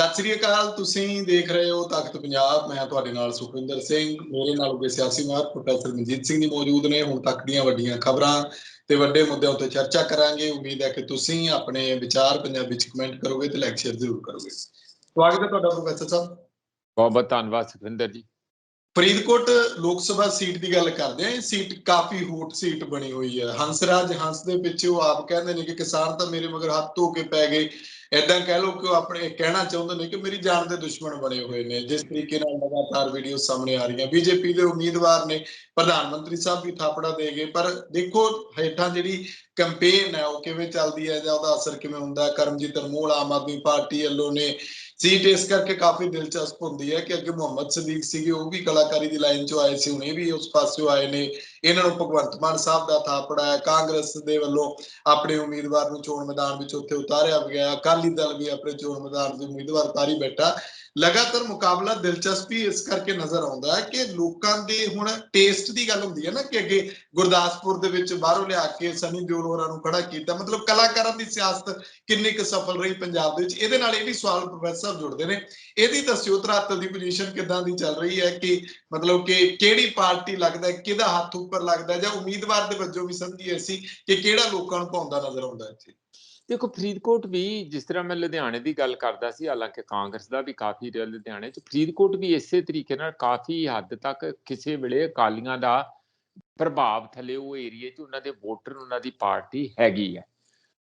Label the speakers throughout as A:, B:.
A: ਸਤਿ ਸ੍ਰੀ ਅਕਾਲ ਤੁਸੀਂ ਦੇਖ ਰਹੇ ਹੋ ਤਖਤ ਪੰਜਾਬ। ਮੈਂ ਤੁਹਾਡੇ ਨਾਲ ਸੁਖਵਿੰਦਰ ਸਿੰਘ ਮੇਰੇ ਨਾਲ ਉਗੇ ਸਿਆਸੀ ਮਾਹਰ ਪ੍ਰੋਫੈਸਰ ਮਨਜੀਤ ਸਿੰਘ ਜੀ ਮੌਜੂਦ ਨੇ। ਹੁਣ ਤੱਕ ਦੀਆਂ ਵੱਡੀਆਂ ਖਬਰਾਂ ਤੇ ਵੱਡੇ ਮੁੱਦਿਆਂ ਉੱਤੇ ਚਰਚਾ ਕਰਾਂਗੇ। ਉਮੀਦ ਹੈ ਕਿ ਤੁਸੀਂ ਆਪਣੇ ਵਿਚਾਰ ਪੰਜਾਬੀ ਵਿੱਚ ਕਮੈਂਟ ਕਰੋਗੇ ਤੇ ਲਾਈਕ ਸ਼ੇਅਰ ਜ਼ਰੂਰ ਕਰੋਗੇ। ਸਵਾਗਤ ਹੈ ਤੁਹਾਡਾ ਪ੍ਰੋਫੈਸਰ ਸਾਹਿਬ।
B: ਬਹੁਤ ਬਹੁਤ ਧੰਨਵਾਦ ਸੁਖਵਿੰਦਰ ਜੀ।
A: ਫਰੀਦਕੋਟ ਲੋਕ ਸਭਾ ਸੀਟ ਦੀ ਗੱਲ ਕਰਦੇ ਆ ਇਹ ਸੀਟ ਕਾਫੀ ਹੌਟ ਸੀਟ ਬਣੀ ਹੋਈ ਹੈ। ਹੰਸਰਾਜ ਹੰਸ ਦੇ ਪਿੱਛੇ ਉਹ ਆਪ ਕਹਿੰਦੇ ਨੇ ਕਿ ਕਿਸਾਨ ਤਾਂ ਮੇਰੇ ਮਗਰ ਹੱਥ ਧੋ ਕੇ ਪੈ ਗਏ। ਐਦਾਂ ਕਹਿ ਲਓ ਕਿ ਆਪਣੇ ਕਹਿਣਾ ਚਾਹੁੰਦੇ ਨੇ ਕਿ ਮੇਰੀ ਜਾਨ ਦੇ ਦੁਸ਼ਮਣ ਬਣੇ ਹੋਏ ਨੇ, ਜਿਸ ਤਰੀਕੇ ਨਾਲ ਲਗਾਤਾਰ ਵੀਡੀਓ ਸਾਹਮਣੇ ਆ ਰਹੀਆਂ। ਬੀਜੇਪੀ ਦੇ ਉਮੀਦਵਾਰ ਨੇ, ਪ੍ਰਧਾਨ ਮੰਤਰੀ ਸਾਹਿਬ ਵੀ ਥਾਪੜਾ ਦੇ ਗਏ, ਪਰ ਦੇਖੋ ਹੇਠਾਂ ਜਿਹੜੀ ਕੈਂਪੇਨ ਹੈ, ਉਹ ਕਿਵੇਂ ਚੱਲਦੀ ਹੈ ਜਾਂ ਉਹਦਾ ਅਸਰ ਕਿਵੇਂ ਹੁੰਦਾ ਕਰਮਜੀਤ ਅਨਮੋਲ ਆਮ ਆਦਮੀ ਪਾਰਟੀ ਵੱਲੋਂ ਨੇ ਸੀਟ ਇਸ ਕਰਕੇ ਕਾਫੀ ਦਿਲਚਸਪ ਹੁੰਦੀ ਹੈ ਕਿ ਅੱਗੇ ਮੁਹੰਮਦ ਸਦੀਕ ਸੀਗੇ, ਉਹ ਵੀ ਕਲਾਕਾਰੀ ਦੀ ਲਾਈਨ 'ਚੋਂ ਆਏ ਸੀ, ਹੁਣ ਇਹ ਵੀ ਉਸ ਪਾਸਿਓਂ ਆਏ ਨੇ। ਇਹਨਾਂ ਨੂੰ ਭਗਵੰਤ ਮਾਨ ਸਾਹਿਬ ਦਾ ਥਾਪੜਾ ਹੈ ਕਾਂਗਰਸ ਦੇ ਵੱਲੋਂ ਆਪਣੇ ਉਮੀਦਵਾਰ ਨੂੰ ਚੋਣ ਮੈਦਾਨ ਵਿੱਚ ਉੱਥੇ ਉਤਾਰਿਆ ਗਿਆ, ਅਕਾਲੀ ਦਲ ਵੀ ਆਪਣੇ ਚੋਣ ਮੈਦਾਨ ਦੇ ਉਮੀਦਵਾਰ ਉਤਾਰੀ ਬੈਠਾ। ਲਗਾਤਾਰ ਮੁਕਾਬਲਾ ਦਿਲਚਸਪੀ ਇਸ ਕਰਕੇ ਨਜ਼ਰ ਆਉਂਦਾ ਹੈ ਕਿ ਲੋਕਾਂ ਦੇ ਹੁਣ ਟੇਸਟ ਦੀ ਗੱਲ ਹੁੰਦੀ ਹੈ ਨਾ ਕਿ ਅੱਗੇ ਗੁਰਦਾਸਪੁਰ ਦੇ ਵਿੱਚ ਬਾਹਰੋਂ ਲਿਆ ਕੇ ਸਨੀ ਦਿਓਲ ਹੋਰਾਂ ਨੂੰ ਖੜਾ ਕੀਤਾ। ਮਤਲਬ ਕਲਾਕਾਰਾਂ ਦੀ ਸਿਆਸਤ ਕਿੰਨੀ ਕੁ ਸਫਲ ਰਹੀ ਪੰਜਾਬ ਦੇ ਵਿੱਚ। ਇਹਦੇ ਨਾਲ ਇਹ ਵੀ ਸਵਾਲ ਪ੍ਰੋਫੈਸਰ ਸਾਹਿਬ ਜੁੜਦੇ ਨੇ। ਇਹਦੀ ਦੱਸਿਓ ਧਰਾਤਲ ਦੀ ਪੋਜੀਸ਼ਨ ਕਿੱਦਾਂ ਦੀ ਚੱਲ ਰਹੀ ਹੈ ਕਿ ਮਤਲਬ ਕਿ ਕਿਹੜੀ ਪਾਰਟੀ ਲੱਗਦਾ ਕਿਹਦਾ ਹੱਥ ਉੱਪਰ ਲੱਗਦਾ ਜਾਂ ਉਮੀਦਵਾਰ ਦੇ ਵਜੋਂ ਵੀ ਸਮਝੀਏ ਅਸੀਂ ਕਿ ਕਿਹੜਾ ਲੋਕਾਂ ਨੂੰ ਪਾਉਂਦਾ ਨਜ਼ਰ ਆਉਂਦਾ ਹੈ ਇੱਥੇ?
B: ਦੇਖੋ ਫਰੀਦਕੋਟ ਵੀ ਜਿਸ ਤਰ੍ਹਾਂ ਮੈਂ ਲੁਧਿਆਣੇ ਦੀ ਗੱਲ ਕਰਦਾ ਸੀ, ਹਾਲਾਂਕਿ ਕਾਂਗਰਸ ਦਾ ਵੀ ਕਾਫੀ ਰਿਹਾ ਲੁਧਿਆਣੇ ਚ, ਫਰੀਦਕੋਟ ਵੀ ਇਸੇ ਤਰੀਕੇ ਨਾਲ ਕਾਫੀ ਹੱਦ ਤੱਕ ਕਿਸੇ ਵੇਲੇ ਅਕਾਲੀਆਂ ਦਾ ਪ੍ਰਭਾਵ ਥੱਲੇ ਉਹ ਏਰੀਏ 'ਚ ਉਹਨਾਂ ਦੇ ਵੋਟਰ, ਉਹਨਾਂ ਦੀ ਪਾਰਟੀ ਹੈਗੀ ਹੈ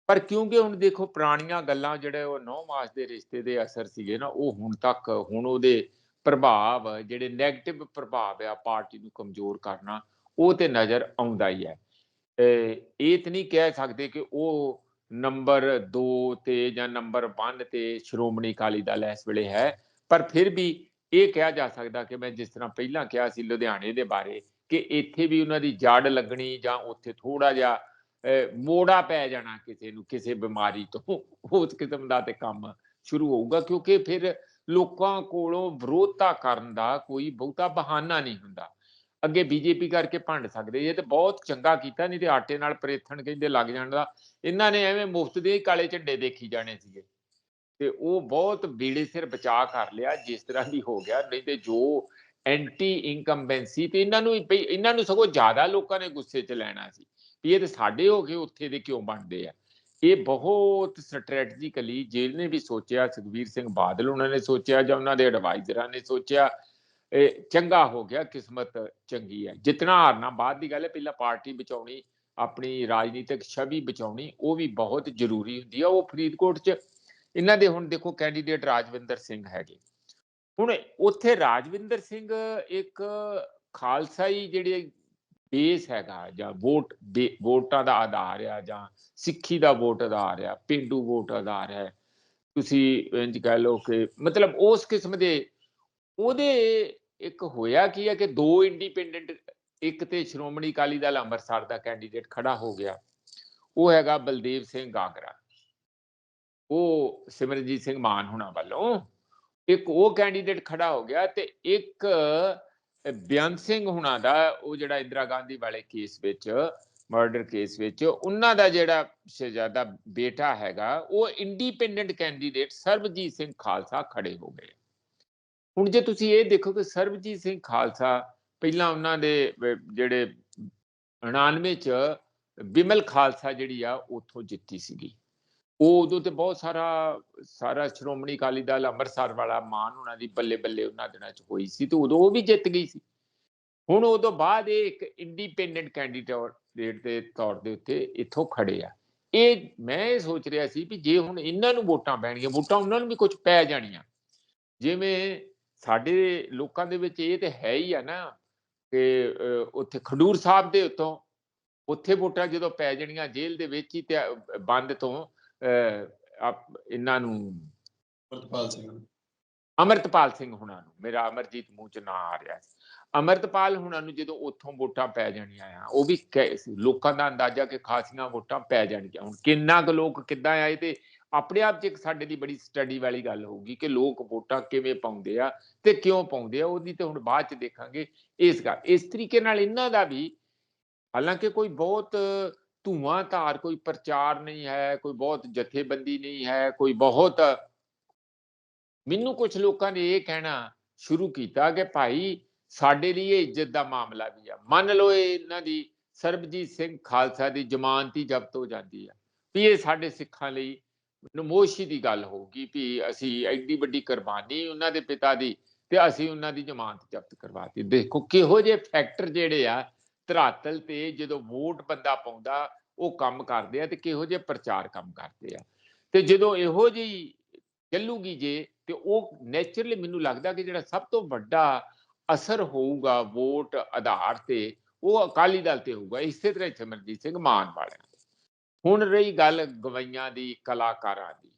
B: ਪਰ ਕਿਉਂਕਿ ਹੁਣ ਦੇਖੋ ਪੁਰਾਣੀਆਂ ਗੱਲਾਂ ਜਿਹੜੇ ਉਹ 9 ਮਾਸ ਦੇ ਰਿਸ਼ਤੇ ਦੇ ਅਸਰ ਸੀਗੇ ਨਾ, ਉਹ ਹੁਣ ਤੱਕ ਹੁਣ ਉਹਦੇ ਪ੍ਰਭਾਵ, ਜਿਹੜੇ 네ਗੇਟਿਵ ਪ੍ਰਭਾਵ ਆ ਪਾਰਟੀ ਨੂੰ ਕਮਜ਼ੋਰ ਕਰਨਾ, ਉਹ ਤੇ ਨਜ਼ਰ ਆਉਂਦਾ ਹੀ ਹੈ ਇਹ ਤਾਂ ਨਹੀਂ ਕਹਿ ਸਕਦੇ ਕਿ ਉਹ ਨੰਬਰ 2 ਤੇ ਜਾਂ ਨੰਬਰ 1 ਤੇ ਸ਼੍ਰੋਮਣੀ ਅਕਾਲੀ ਦਲ ਇਸ ਵੇਲੇ ਹੈ। ਪਰ ਫਿਰ ਵੀ ਇਹ ਕਿਹਾ ਜਾ ਸਕਦਾ ਕਿ ਮੈਂ ਜਿਸ ਤਰ੍ਹਾਂ ਪਹਿਲਾਂ ਕਿਹਾ ਸੀ ਲੁਧਿਆਣੇ ਦੇ ਬਾਰੇ ਕਿ ਇੱਥੇ ਵੀ ਉਹਨਾਂ ਦੀ ਜੜ ਲੱਗਣੀ ਜਾਂ ਉੱਥੇ ਥੋੜਾ ਜਿਹਾ ਮੋੜਾ ਪੈ ਜਾਣਾ ਕਿਸੇ ਨੂੰ, ਕਿਸੇ ਬਿਮਾਰੀ ਤੋਂ, ਉਸ ਕਿਸਮ ਦਾ ਤੇ ਕੰਮ ਸ਼ੁਰੂ ਹੋਊਗਾ। ਕਿਉਂਕਿ ਫਿਰ ਲੋਕਾਂ ਕੋਲੋਂ ਵਿਰੋਧਤਾ ਕਰਨ ਦਾ ਕੋਈ ਬਹੁਤਾ ਬਹਾਨਾ ਨਹੀਂ ਹੁੰਦਾ। ਅੱਗੇ ਬੀਜੇਪੀ ਕਰਕੇ ਭੰਡ ਸਕਦੇ ਜੇ ਤੇ ਬਹੁਤ ਚੰਗਾ ਕੀਤਾ, ਨਹੀਂ ਤੇ ਆਟੇ ਨਾਲ ਪ੍ਰੇਥਣ ਕਹਿੰਦੇ ਲੱਗ ਜਾਣ ਦਾ। ਇਹਨਾਂ ਨੇ ਐਵੇਂ ਮੁਫਤ ਦੇ ਕਾਲੇ ਝੰਡੇ ਦੇਖੀ ਜਾਣੇ ਸੀਗੇ। ਤੇ ਉਹ ਬਹੁਤ ਬੀੜੇ ਸਿਰ ਬਚਾ ਕਰ ਲਿਆ, ਜਿਸ ਤਰ੍ਹਾਂ ਦੀ ਹੋ ਗਿਆ। ਨਹੀਂ ਤੇ ਜੋ ਐਂਟੀ ਇਨਕੰਬੈਂਸੀ ਤੇ ਇਹਨਾਂ ਨੂੰ ਇਹਨਾਂ ਨੂੰ ਸਗੋਂ ਜ਼ਿਆਦਾ ਲੋਕਾਂ ਨੇ ਗੁੱਸੇ 'ਚ ਲੈਣਾ ਸੀ ਵੀ ਇਹ ਤੇ ਸਾਡੇ ਹੋ ਕੇ ਉੱਥੇ ਦੇ ਕਿਉਂ ਬਣਦੇ ਆ? ਇਹ ਬਹੁਤ ਸਟ੍ਰੈਟਜੀਕਲੀ ਜੇਲ੍ਹ ਨੇ ਵੀ ਸੋਚਿਆ ਸੁਖਵੀਰ ਸਿੰਘ ਬਾਦਲ ਉਹਨਾਂ ਨੇ ਸੋਚਿਆ ਜਾਂ ਉਹਨਾਂ ਦੇ ਐਡਵਾਈਜ਼ਰਾਂ ਨੇ ਸੋਚਿਆ ਇਹ ਚੰਗਾ ਹੋ ਗਿਆ, ਕਿਸਮਤ ਚੰਗੀ ਹੈ। ਜਿਤਨਾ ਹਾਰਨਾ, ਬਾਅਦ ਦੀ ਗੱਲ ਹੈ, ਪਹਿਲਾਂ ਪਾਰਟੀ ਬਚਾਉਣੀ, ਆਪਣੀ ਰਾਜਨੀਤਿਕ ਛਵੀ ਬਚਾਉਣੀ, ਉਹ ਵੀ ਬਹੁਤ ਜ਼ਰੂਰੀ ਹੁੰਦੀ ਹੈ। ਉਹ ਫਰੀਦਕੋਟ 'ਚ, ਇਹਨਾਂ ਦੇ ਹੁਣ ਦੇਖੋ ਕੈਂਡੀਡੇਟ ਰਾਜਵਿੰਦਰ ਸਿੰਘ ਹੈਗੇ। ਹੁਣ ਉੱਥੇ ਰਾਜਵਿੰਦਰ ਸਿੰਘ ਇੱਕ ਖਾਲਸਾਈ ਜਿਹੜੇ ਬੇਸ ਹੈਗਾ, ਜਾਂ ਵੋਟ ਵੋਟਾਂ ਦਾ ਆਧਾਰ ਆ, ਜਾਂ ਸਿੱਖੀ ਦਾ ਵੋਟ ਆਧਾਰ ਆ, ਪਿੰਡੂ ਵੋਟ ਆਧਾਰ ਹੈ। ਤੁਸੀਂ ਇੰਜ ਕਹਿ ਲਓ ਕਿ ਮਤਲਬ ਉਸ ਕਿਸਮ ਦੇ ਉਹਦੇ ਇੱਕ ਹੋਇਆ ਕੀ ਹੈ ਕਿ ਦੋ ਇੰਡੀਪੈਂਡੈਂਟ ਇੱਕ ਤੇ ਸ਼੍ਰੋਮਣੀ ਅਕਾਲੀ ਦਲ ਅੰਮ੍ਰਿਤਸਰ ਦਾ ਕੈਂਡੀਡੇਟ ਖੜਾ ਹੋ ਗਿਆ। ਉਹ ਹੈਗਾ ਬਲਦੇਵ ਸਿੰਘ ਗਾਗਰਾ। ਉਹ ਸਿਮਰਜੀਤ ਸਿੰਘ ਮਾਨ ਹੁਣਾਂ ਵੱਲੋਂ ਇੱਕ ਉਹ ਕੈਂਡੀਡੇਟ ਖੜਾ ਹੋ ਗਿਆ ਤੇ ਇੱਕ ਬਿਆਨ ਸਿੰਘ ਹੁਣਾਂ ਦਾ ਉਹ ਜਿਹੜਾ ਇੰਦਰਾ ਗਾਂਧੀ ਵਾਲੇ ਕੇਸ ਵਿੱਚ ਮਰਡਰ ਕੇਸ ਵਿੱਚ, ਉਹਨਾਂ ਦਾ ਜਿਹੜਾ ਸ਼ਹਿਜ਼ਾਦਾ ਬੇਟਾ ਹੈਗਾ, ਉਹ ਇੰਡੀਪੈਂਡੈਂਟ ਕੈਂਡੀਡੇਟ ਸਰਬਜੀਤ ਸਿੰਘ ਖਾਲਸਾ ਖੜੇ ਹੋ ਗਏ। ਹੁਣ ਜੇ ਤੁਸੀਂ ਇਹ ਦੇਖੋ ਕਿ ਸਰਬਜੀਤ ਸਿੰਘ ਖਾਲਸਾ ਪਹਿਲਾਂ ਉਹਨਾਂ ਦੇ ਜਿਹੜੇ 99 ਚ ਬਿਮਲ ਖਾਲਸਾ ਜਿਹੜੀ ਆ, ਉੱਥੋਂ ਜਿੱਤੀ ਸੀਗੀ। ਉਹ ਉਦੋਂ ਤੇ ਬਹੁਤ ਸਾਰਾ ਸਾਰਾ ਸ਼੍ਰੋਮਣੀ ਅਕਾਲੀ ਦਲ ਅੰਮ੍ਰਿਤਸਰ ਵਾਲਾ ਮਾਨ ਉਹਨਾਂ ਦੀ ਬੱਲੇ ਬੱਲੇ ਉਹਨਾਂ ਦਿਨਾਂ ਚ ਹੋਈ ਸੀ ਤੇ ਉਦੋਂ ਉਹ ਵੀ ਜਿੱਤ ਗਈ ਸੀ। ਹੁਣ ਉਦੋਂ ਬਾਅਦ ਇਹ ਇੱਕ ਇੰਡੀਪੈਂਡੈਂਟ ਕੈਂਡੀਡੇਟ ਦੇ ਤੌਰ ਦੇ ਉੱਤੇ ਇੱਥੋਂ ਖੜੇ ਆ। ਇਹ, ਮੈਂ ਇਹ ਸੋਚ ਰਿਹਾ ਸੀ ਵੀ ਜੇ ਹੁਣ ਇਹਨਾਂ ਨੂੰ ਵੋਟਾਂ ਪੈਣਗੀਆਂ, ਵੋਟਾਂ ਉਹਨਾਂ ਨੂੰ ਵੀ ਕੁਝ ਪੈ ਜਾਣੀਆਂ। ਜਿਵੇਂ ਸਾਡੇ ਲੋਕਾਂ ਦੇ ਵਿੱਚ ਇਹ ਤੇ ਹੈ ਹੀ ਆ ਨਾ ਕਿ ਉੱਥੇ ਖਡੂਰ ਸਾਹਿਬ ਦੇ ਉੱਤੋਂ ਉੱਥੇ ਵੋਟਾਂ ਜਦੋਂ ਪੈ ਜਾਣੀਆਂ ਜੇਲ੍ਹ ਦੇ ਵਿੱਚ ਹੀ ਤੇ ਬੰਦ ਤੋਂ ਇਹਨਾਂ ਨੂੰ
A: ਅਮਰਤਪਾਲ ਸਿੰਘ
B: ਅਮਰਤਪਾਲ ਸਿੰਘ ਹੁਣਾਂ ਨੂੰ ਮੇਰਾ ਅਮਰਜੀਤ ਮੂੰਹ ਚ ਨਾ ਆ ਰਿਹਾ। ਅਮਰਤਪਾਲ ਹੁਣਾਂ ਨੂੰ ਜਦੋਂ ਉੱਥੋਂ ਵੋਟਾਂ ਪੈ ਜਾਣੀਆਂ ਆ ਉਹ ਵੀ ਲੋਕਾਂ ਦਾ ਅੰਦਾਜ਼ਾ ਕਿ ਖਾਸੀਆਂ ਵੋਟਾਂ ਪੈ ਜਾਣਗੀਆਂ। ਹੁਣ ਕਿੰਨਾ ਕੁ ਲੋਕ ਕਿੱਦਾਂ ਆਏ ਤੇ ਆਪਣੇ ਆਪ 'ਚ ਇੱਕ ਸਾਡੇ ਦੀ ਬੜੀ ਸਟੱਡੀ ਵਾਲੀ ਗੱਲ ਹੋਊਗੀ ਕਿ ਲੋਕ ਵੋਟਾਂ ਕਿਵੇਂ ਪਾਉਂਦੇ ਆ ਤੇ ਕਿਉਂ ਪਾਉਂਦੇ ਆ, ਉਹਦੀ ਤੇ ਹੁਣ ਬਾਅਦ 'ਚ ਦੇਖਾਂਗੇ ਇਸ ਗੱਲ। ਇਸ ਤਰੀਕੇ ਨਾਲ ਇਹਨਾਂ ਦਾ ਵੀ ਹਾਲਾਂਕਿ ਕੋਈ ਬਹੁਤ ਧੂਆਂ ਧਾਰ, ਕੋਈ ਪ੍ਰਚਾਰ ਨਹੀਂ ਹੈ, ਕੋਈ ਬਹੁਤ ਜਥੇਬੰਦੀ ਨਹੀਂ ਹੈ, ਕੋਈ ਬਹੁਤ ਮੈਨੂੰ ਕੁਝ ਲੋਕਾਂ ਨੇ ਇਹ ਕਹਿਣਾ ਸ਼ੁਰੂ ਕੀਤਾ ਕਿ ਭਾਈ ਸਾਡੇ ਲਈ ਇਹ ਇੱਜ਼ਤ ਦਾ ਮਾਮਲਾ ਵੀ ਆ। ਮੰਨ ਲਓ ਇਹਨਾਂ ਦੀ ਸਰਬਜੀਤ ਸਿੰਘ ਖਾਲਸਾ ਦੀ ਜ਼ਮਾਨਤੀ ਜ਼ਬਤ ਹੋ ਜਾਂਦੀ ਆ ਵੀ ਇਹ ਸਾਡੇ ਸਿੱਖਾਂ ਲਈ ਨਮੋਸ਼ੀ ਦੀ ਗੱਲ ਹੋਊਗੀ ਵੀ ਅਸੀਂ ਐਡੀ ਵੱਡੀ ਕੁਰਬਾਨੀ ਉਹਨਾਂ ਦੇ ਪਿਤਾ ਦੀ ਤੇ ਅਸੀਂ ਉਹਨਾਂ ਦੀ ਜ਼ਮਾਨਤ ਜ਼ਬਤ ਕਰਵਾਤੀ ਦੇਖੋ, ਕਿਹੋ ਜਿਹੇ ਫੈਕਟਰ ਜਿਹੜੇ ਆ, ਧਰਾਤਲ ਤੇ ਜਦੋਂ ਵੋਟ ਬੰਦਾ ਪਾਉਂਦਾ, ਉਹ ਕੰਮ ਕਰਦੇ ਆ ਤੇ ਕਿਹੋ ਜਿਹੇ ਪ੍ਰਚਾਰ ਕੰਮ ਕਰਦੇ ਆ। ਤੇ ਜਦੋਂ ਇਹੋ ਜਿਹੀ ਚੱਲੂਗੀ ਜੇ, ਤੇ ਉਹ ਨੇਚਰਲੀ ਮੈਨੂੰ ਲੱਗਦਾ ਕਿ ਜਿਹੜਾ ਸਭ ਤੋਂ ਵੱਡਾ ਅਸਰ ਹੋਊਗਾ ਵੋਟ ਆਧਾਰ ਤੇ, ਉਹ ਅਕਾਲੀ ਦਲ ਤੇ ਹੋਊਗਾ। ਇਸੇ ਤਰ੍ਹਾਂ ਹੀ ਸਿਮਰਜੀਤ ਸਿੰਘ ਮਾਨ ਵਾਲਿਆਂ ਹੁਣ ਰਹੀ ਗੱਲ ਗਵਈਆਂ ਦੀ ਕਲਾਕਾਰਾਂ ਦੀ।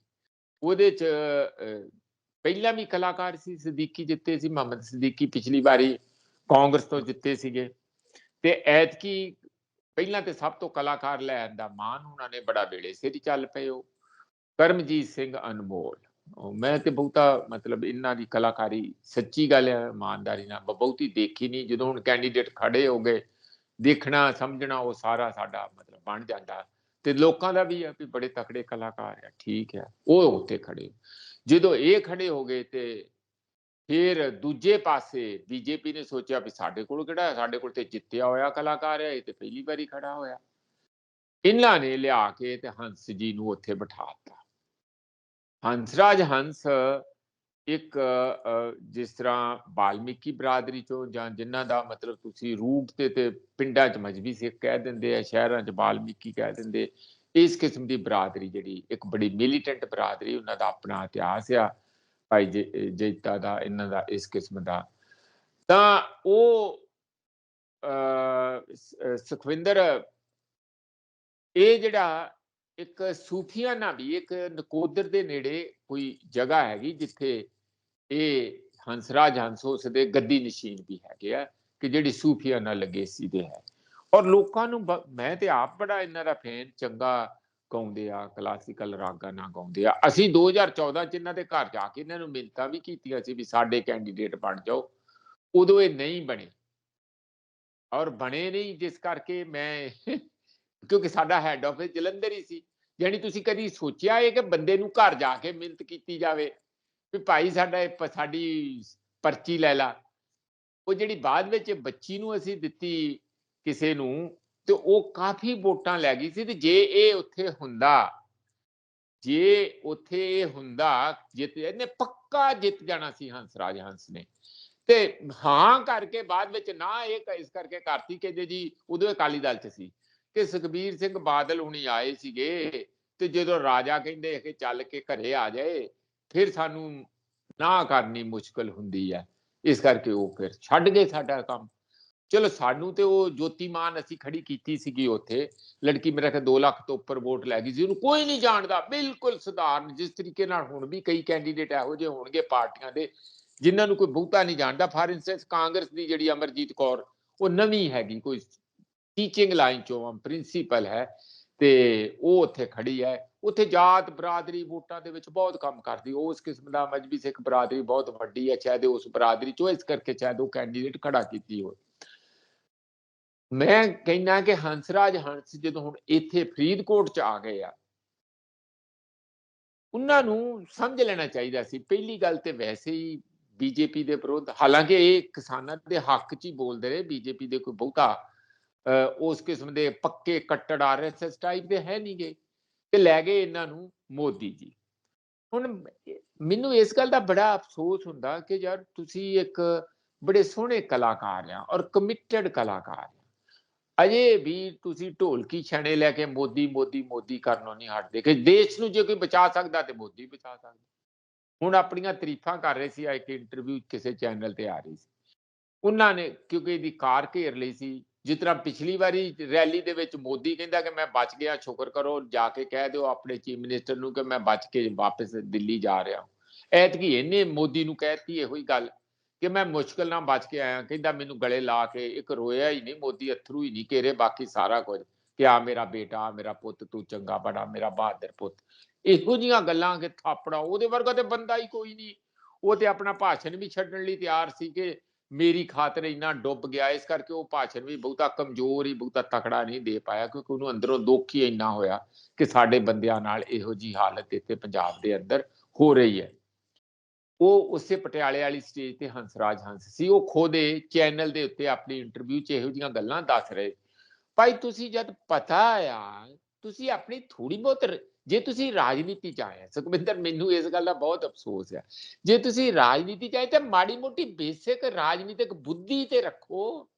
B: ਉਹਦੇ ਚ ਅਹ, ਪਹਿਲਾਂ ਵੀ ਕਲਾਕਾਰ ਸੀ ਸਦੀਕੀ ਜਿੱਤੇ ਸੀ ਮੁਹੰਮਦ ਸਦੀਕੀ ਪਿਛਲੀ ਵਾਰੀ ਕਾਂਗਰਸ ਤੋਂ ਜਿੱਤੇ ਸੀਗੇ। ਤੇ ਐਤਕੀ ਪਹਿਲਾਂ ਤੇ ਸਭ ਤੋਂ ਕਲਾਕਾਰ ਲੈਣ ਦਾ ਮਾਨ ਉਹਨਾਂ ਨੇ ਬੜਾ ਵੇਲੇ ਸਿਰ ਹੀ ਚੱਲ ਪਏ ਉਹ। ਕਰਮਜੀਤ ਸਿੰਘ ਅਨਮੋਲ। ਉਹ ਮੈਂ ਤੇ ਬਹੁਤਾ ਮਤਲਬ ਇਹਨਾਂ ਦੀ ਕਲਾਕਾਰੀ ਸੱਚੀ ਗੱਲ ਹੈ ਇਮਾਨਦਾਰੀ ਨਾਲ ਬ- ਬਹੁਤੀ ਦੇਖੀ ਨਹੀਂ। ਜਦੋਂ ਹੁਣ ਕੈਂਡੀਡੇਟ ਖੜੇ ਹੋ ਗਏ ਦੇਖਣਾ ਸਮਝਣਾ ਉਹ ਸਾਰਾ ਸਾਡਾ ਮਤਲਬ ਬਣ ਜਾਂਦਾ। ਤੇ ਲੋਕਾਂ ਦਾ ਵੀ ਆ ਵੀ ਬੜੇ ਤਕੜੇ ਕਲਾਕਾਰ ਆ, ਠੀਕ ਹੈ ਉਹ ਉੱਤੇ ਖੜੇ ਜਦੋਂ ਇਹ ਖੜੇ ਹੋ ਗਏ ਤੇ ਫਿਰ ਦੂਜੇ ਪਾਸੇ ਬੀਜੇਪੀ ਨੇ ਸੋਚਿਆ ਵੀ ਸਾਡੇ ਕੋਲ ਕਿਹੜਾ ਸਾਡੇ ਕੋਲ ਤੇ ਜਿੱਤਿਆ ਹੋਇਆ ਕਲਾਕਾਰ ਹੈ, ਇਹ ਤੇ ਪਹਿਲੀ ਵਾਰੀ ਖੜਾ ਹੋਇਆ। ਇਹਨਾਂ ਨੇ ਲਿਆ ਕੇ ਤੇ ਹੰਸ ਜੀ ਨੂੰ ਉੱਥੇ ਬਿਠਾ ਬਿਠਾਤਾ ਹੰਸਰਾਜ ਹੰਸ ਇੱਕ ਜਿਸ ਤਰ੍ਹਾਂ ਬਾਲਮੀਕੀ ਬਰਾਦਰੀ ਚੋਂ ਜਾਂ ਜਿਨ੍ਹਾਂ ਦਾ ਮਤਲਬ ਤੁਸੀਂ ਰੂਟ ਤੇ ਤੇ ਪਿੰਡਾਂ 'ਚ ਮਜਬੀ ਸਿੱਖ ਕਹਿ ਦਿੰਦੇ ਆ, ਸ਼ਹਿਰਾਂ 'ਚ ਬਾਲਮੀਕੀ ਕਹਿ ਦਿੰਦੇ, ਇਸ ਕਿਸਮ ਦੀ ਬਰਾਦਰੀ ਜਿਹੜੀ ਇੱਕ ਬੜੀ ਮਿਲੀਟੈਂਟ ਬਰਾਦਰੀ ਉਹਨਾਂ ਦਾ ਆਪਣਾ ਇਤਿਹਾਸ ਆ, ਭਾਈ ਜੇ- ਜੈਤਾ ਦਾ, ਇਹਨਾਂ ਦਾ, ਇਸ ਕਿਸਮ ਦਾ। ਤਾਂ ਉਹ ਸੁਖਵਿੰਦਰ, ਇਹ ਜਿਹੜਾ ਇੱਕ ਸੂਫੀਆਨਾ ਵੀ ਇੱਕ ਨਕੋਦਰ ਦੇ ਨੇੜੇ ਕੋਈ ਜਗ੍ਹਾ ਹੈਗੀ ਜਿੱਥੇ ਇਹ ਹੰਸਰਾਜ ਹੰਸ ਉਸ ਦੇ ਗੱਦੀ ਨਸ਼ੀਨ ਵੀ ਹੈਗੇ ਆ ਕਿ ਜਿਹੜੀ ਸੂਫੀਆਨਾ ਲੱਗੇ ਸੀ ਦੇ ਹੈ। ਔਰ ਲੋਕਾਂ ਨੂੰ ਮੈਂ ਤੇ ਆਪ ਬੜਾ ਇਹਨਾਂ ਦਾ ਫੈਨ ਚੰਗਾ ਗਾਉਂਦੇ ਆ ਕਲਾਸੀਕਲ ਰਾਗਾਂ ਨਾਲ ਗਾਉਂਦੇ ਆ। ਅਸੀਂ 2014 ਚ ਇਹਨਾਂ ਦੇ ਘਰ ਜਾ ਕੇ ਇਹਨਾਂ ਨੂੰ ਮਿੰਤਾਂ ਵੀ ਕੀਤੀਆਂ ਸੀ ਵੀ ਸਾਡੇ ਕੈਂਡੀਡੇਟ ਬਣ ਜਾਓ। ਉਦੋਂ ਇਹ ਨਹੀਂ ਬਣੇ। ਔਰ ਬਣੇ ਨਹੀਂ ਜਿਸ ਕਰਕੇ ਮੈਂ ਕਿਉਂਕਿ ਸਾਡਾ ਹੈੱਡ ਆਫਿਸ ਜਲੰਧਰ ਹੀ ਸੀ। ਯਾਨੀ ਤੁਸੀਂ ਕਦੀ ਸੋਚਿਆ ਹੈ ਕਿ ਬੰਦੇ ਨੂੰ ਘਰ ਜਾ ਕੇ ਮਿਹਨਤ ਕੀਤੀ ਜਾਵੇ? ਵੀ ਭਾਈ ਸਾਡਾ ਇਹ ਸਾਡੀ ਪਰਚੀ ਲੈ ਲਾ। ਉਹ ਜਿਹੜੀ ਬਾਅਦ ਵਿੱਚ ਬੱਚੀ ਨੂੰ ਅਸੀਂ ਦਿੱਤੀ ਕਿਸੇ ਨੂੰ ਤੇ ਉਹ ਕਾਫੀ ਵੋਟਾਂ ਲੈ ਗਈ ਸੀ ਤੇ ਜੇ ਇਹ ਉੱਥੇ ਹੁੰਦਾ, ਜੇ ਉੱਥੇ ਇਹ ਹੁੰਦਾ, ਜਿੱਤ ਇਹਨੇ ਪੱਕਾ ਜਿੱਤ ਜਾਣਾ ਸੀ ਹੰਸਰਾਜ ਹੰਸ ਨੇ। ਤੇ ਹਾਂ ਕਰਕੇ ਬਾਅਦ ਵਿੱਚ ਨਾ ਇਹ ਇਸ ਕਰਕੇ ਕਾਰਤੀ ਕਹਿੰਦੇ ਜੀ ਉਦੋਂ ਅਕਾਲੀ ਦਲ ਚ ਸੀ। ਕਿ ਸੁਖਬੀਰ ਸਿੰਘ ਬਾਦਲ ਹੁਣੀ ਆਏ ਸੀਗੇ ਤੇ ਜਦੋਂ ਰਾਜਾ ਕਹਿੰਦੇ ਕਿ ਚੱਲ ਕੇ ਘਰੇ ਆ ਜਾਏ ਫਿਰ ਸਾਨੂੰ ਨਾ ਕਰਨੀ ਮੁਸ਼ਕਲ ਹੁੰਦੀ ਹੈ। ਇਸ ਕਰਕੇ ਉਹ ਫਿਰ ਛੱਡ ਗਏ ਸਾਡਾ ਕੰਮ। ਚਲੋ ਸਾਨੂੰ ਤੇ ਉਹ ਜੋਤੀਮਾਨ ਅਸੀਂ ਖੜੀ ਕੀਤੀ ਸੀਗੀ ਉੱਥੇ। ਲੜਕੀ ਮੇਰਾ ਕਿ 2 ਲੱਖ ਤੋਂ ਉੱਪਰ ਵੋਟ ਲੈ ਗਈ ਸੀ। ਉਹਨੂੰ ਕੋਈ ਨਹੀਂ ਜਾਣਦਾ। ਬਿਲਕੁਲ ਸਧਾਰਨ, ਜਿਸ ਤਰੀਕੇ ਨਾਲ ਹੁਣ ਵੀ ਕਈ ਕੈਂਡੀਡੇਟ ਇਹੋ ਜਿਹੇ ਹੋਣਗੇ ਪਾਰਟੀਆਂ ਦੇ, ਜਿਨ੍ਹਾਂ ਨੂੰ ਕੋਈ ਬਹੁਤਾ ਨਹੀਂ ਜਾਣਦਾ। ਫਾਰ ਇੰਸਟੈਂਸ ਕਾਂਗਰਸ ਦੀ ਜਿਹੜੀ ਅਮਰਜੀਤ ਕੌਰ, ਉਹ ਨਵੀਂ ਹੈਗੀ, ਕੋਈ ਟੀਚਿੰਗ ਲਾਈਨ ਚੋਂ ਪ੍ਰਿੰਸੀਪਲ ਹੈ। ਤੇ ਉਹ ਉੱਥੇ ਖੜੀ ਹੈ। ਉੱਥੇ ਜਾਤ ਬਰਾਦਰੀ ਵੋਟਾਂ ਦੇ ਵਿੱਚ ਬਹੁਤ ਕੰਮ ਕਰਦੀ। ਉਸ ਕਿਸਮ ਦਾ ਮਜਬੀ ਸਿੱਖ ਬਰਾਦਰੀ ਬਹੁਤ ਵੱਡੀ ਹੈ। ਸ਼ਾਇਦ ਉਸ ਬਰਾਦਰੀ ਚੋਂ ਇਸ ਕਰਕੇ ਸ਼ਾਇਦ ਉਹ ਕੈਂਡੀਡੇਟ ਖੜਾ ਕੀਤੀ ਹੋਵੇ। ਮੈਂ ਕਹਿੰਦਾ ਕਿ ਹੰਸਰਾਜ ਹੰਸ ਜਦੋਂ ਹੁਣ ਇੱਥੇ ਫਰੀਦਕੋਟ ਚ ਆ ਗਏ ਆ, ਉਹਨਾਂ ਨੂੰ ਸਮਝ ਲੈਣਾ ਚਾਹੀਦਾ ਸੀ। ਪਹਿਲੀ ਗੱਲ ਤੇ ਵੈਸੇ ਹੀ ਬੀਜੇਪੀ ਦੇ ਵਿਰੁੱਧ, ਹਾਲਾਂਕਿ ਇਹ ਕਿਸਾਨਾਂ ਦੇ ਹੱਕ 'ਚ ਹੀ ਬੋਲਦੇ ਰਹੇ। ਬੀਜੇਪੀ ਦੇ ਕੋਈ ਬਹੁਤਾ ਉਸ ਕਿਸਮ ਦੇ ਪੱਕੇ ਕੱਟੜ ਆਰਐਸਐਸ ਟਾਈਪ ਦੇ ਹੈ ਨਹੀਂਗੇ ਤੇ ਲੈ ਗਏ ਇਹਨਾਂ ਨੂੰ ਮੋਦੀ ਜੀ। ਹੁਣ ਮੈਨੂੰ ਇਸ ਗੱਲ ਦਾ ਬੜਾ ਅਫਸੋਸ ਹੁੰਦਾ ਕਿ ਯਾਰ ਤੁਸੀਂ ਇੱਕ ਬੜੇ ਸੋਹਣੇ ਕਲਾਕਾਰ ਆ ਔਰ ਕਮਿਟਡ ਕਲਾਕਾਰ ਆ। ਅਜੇ ਵੀ ਤੁਸੀਂ ਢੋਲਕੀ ਛਣੇ ਲੈ ਕੇ ਮੋਦੀ ਮੋਦੀ ਮੋਦੀ ਕਰਨੋਂ ਨਹੀਂ ਹਟਦੇ ਕਿ ਦੇਸ਼ ਨੂੰ ਜੇ ਕੋਈ ਬਚਾ ਸਕਦਾ ਤੇ ਮੋਦੀ ਬਚਾ ਸਕਦਾ। ਹੁਣ ਆਪਣੀਆਂ ਤਾਰੀਫਾਂ ਕਰ ਰਹੇ ਸੀ, ਆ ਇੱਕ ਇੰਟਰਵਿਊ ਕਿਸੇ ਚੈਨਲ ਤੇ ਆ ਰਹੀ ਸੀ। ਉਹਨਾਂ ਨੇ ਕਿਉਂਕਿ ਇਹਦੀ ਕਾਰ ਘੇਰ ਲਈ ਸੀ ਜਿਸ ਤਰ੍ਹਾਂ ਪਿਛਲੀ ਵਾਰੀ ਰੈਲੀ ਦੇ ਵਿੱਚ ਮੋਦੀ ਕਹਿੰਦਾ ਕਿ ਮੈਂ ਬਚ ਗਿਆ, ਸ਼ੁਕਰ ਕਰੋ, ਜਾ ਕੇ ਕਹਿ ਦਿਓ ਆਪਣੇ ਚੀਫ ਮਿਨਿਸਟਰ ਨੂੰ ਕਿ ਮੈਂ ਬਚ ਕੇ ਵਾਪਸ ਦਿੱਲੀ ਜਾ ਰਿਹਾ ਐਤਕੀ ਇਹਨੇ ਮੋਦੀ ਨੂੰ ਕਹਿਤੀ ਇਹੋ ਹੀ ਗੱਲ ਕਿ ਮੈਂ ਮੁਸ਼ਕਲ ਨਾਲ ਬਚ ਕੇ ਆਇਆ, ਕਹਿੰਦਾ ਮੈਨੂੰ ਗਲੇ ਲਾ ਕੇ ਇੱਕ ਰੋਇਆ ਹੀ ਨਹੀਂ, ਮੋਦੀ ਅਥਰੂ ਹੀ ਨਹੀਂ ਘੇਰੇ ਬਾਕੀ ਸਾਰਾ ਕੁਝ ਕਿ ਆ ਮੇਰਾ ਬੇਟਾ ਮੇਰਾ ਪੁੱਤ, ਤੂੰ ਚੰਗਾ ਬੜਾ, ਮੇਰਾ ਬਹਾਦਰ ਪੁੱਤ। ਇਹੋ ਜੀਆਂ ਗੱਲਾਂ ਕਿ ਥਾਪੜਾ, ਉਹਦੇ ਵਰਗਾ ਤੇ ਬੰਦਾ ਹੀ ਕੋਈ ਨਹੀਂ। ਉਹ ਤੇ ਆਪਣਾ ਭਾਸ਼ਣ ਵੀ ਛੱਡਣ ਲਈ ਤਿਆਰ ਸੀ ਕਿ ਮੇਰੀ ਖਾਤਰ ਇੰਨਾ ਡੁੱਬ ਗਿਆ, ਇਸ ਕਰਕੇ ਉਹ ਭਾਸ਼ਣ ਵੀ ਬਹੁਤਾ ਕਮਜ਼ੋਰ ਹੀ, ਬਹੁਤਾ ਤਕੜਾ ਨਹੀਂ ਦੇ ਪਾਇਆ, ਕਿਉਂਕਿ ਉਹਨੂੰ ਅੰਦਰੋਂ ਦੁੱਖ ਹੀ ਇੰਨਾ ਹੋਇਆ ਕਿ ਸਾਡੇ ਬੰਦਿਆਂ ਨਾਲ ਇਹੋ ਜੀ ਹਾਲਤ ਇੱਥੇ ਪੰਜਾਬ ਦੇ ਅੰਦਰ ਹੋ ਰਹੀ ਹੈ। ਉਹ ਉਸੇ ਪਟਿਆਲੇ ਵਾਲੀ ਸਟੇਜ ਤੇ ਹੰਸਰਾਜ ਹੰਸ ਸੀ, ਉਹ ਖੋਦੇ ਚੈਨਲ ਦੇ ਉੱਤੇ ਆਪਣੀ ਇੰਟਰਵਿਊ 'ਚ ਇਹੋ ਜੀਆਂ ਗੱਲਾਂ ਦੱਸ ਰਹੇ। ਭਾਈ ਤੁਸੀਂ ਜਦ ਪਤਾ ਆ, ਤੁਸੀਂ ਆਪਣੀ ਥੋੜੀ ਬਹੁਤ ਜੇ ਤੁਸੀਂ ਰਾਜਨੀਤੀ ਚ ਆਏ ਸੁਖਵਿੰਦਰ, ਮੈਨੂੰ ਇਸ ਗੱਲ ਦਾ ਬਹੁਤ ਅਫਸੋਸ ਹੈ ਜੇ ਤੁਸੀਂ ਰਾਜਨੀਤੀ ਚ ਆਏ ਤਾਂ ਮਾੜੀ ਮੋਟੀ ਬੇਸਿਕ ਰਾਜਨੀਤਿਕ ਬੁੱਧੀ ਤੇ ਰੱਖੋ।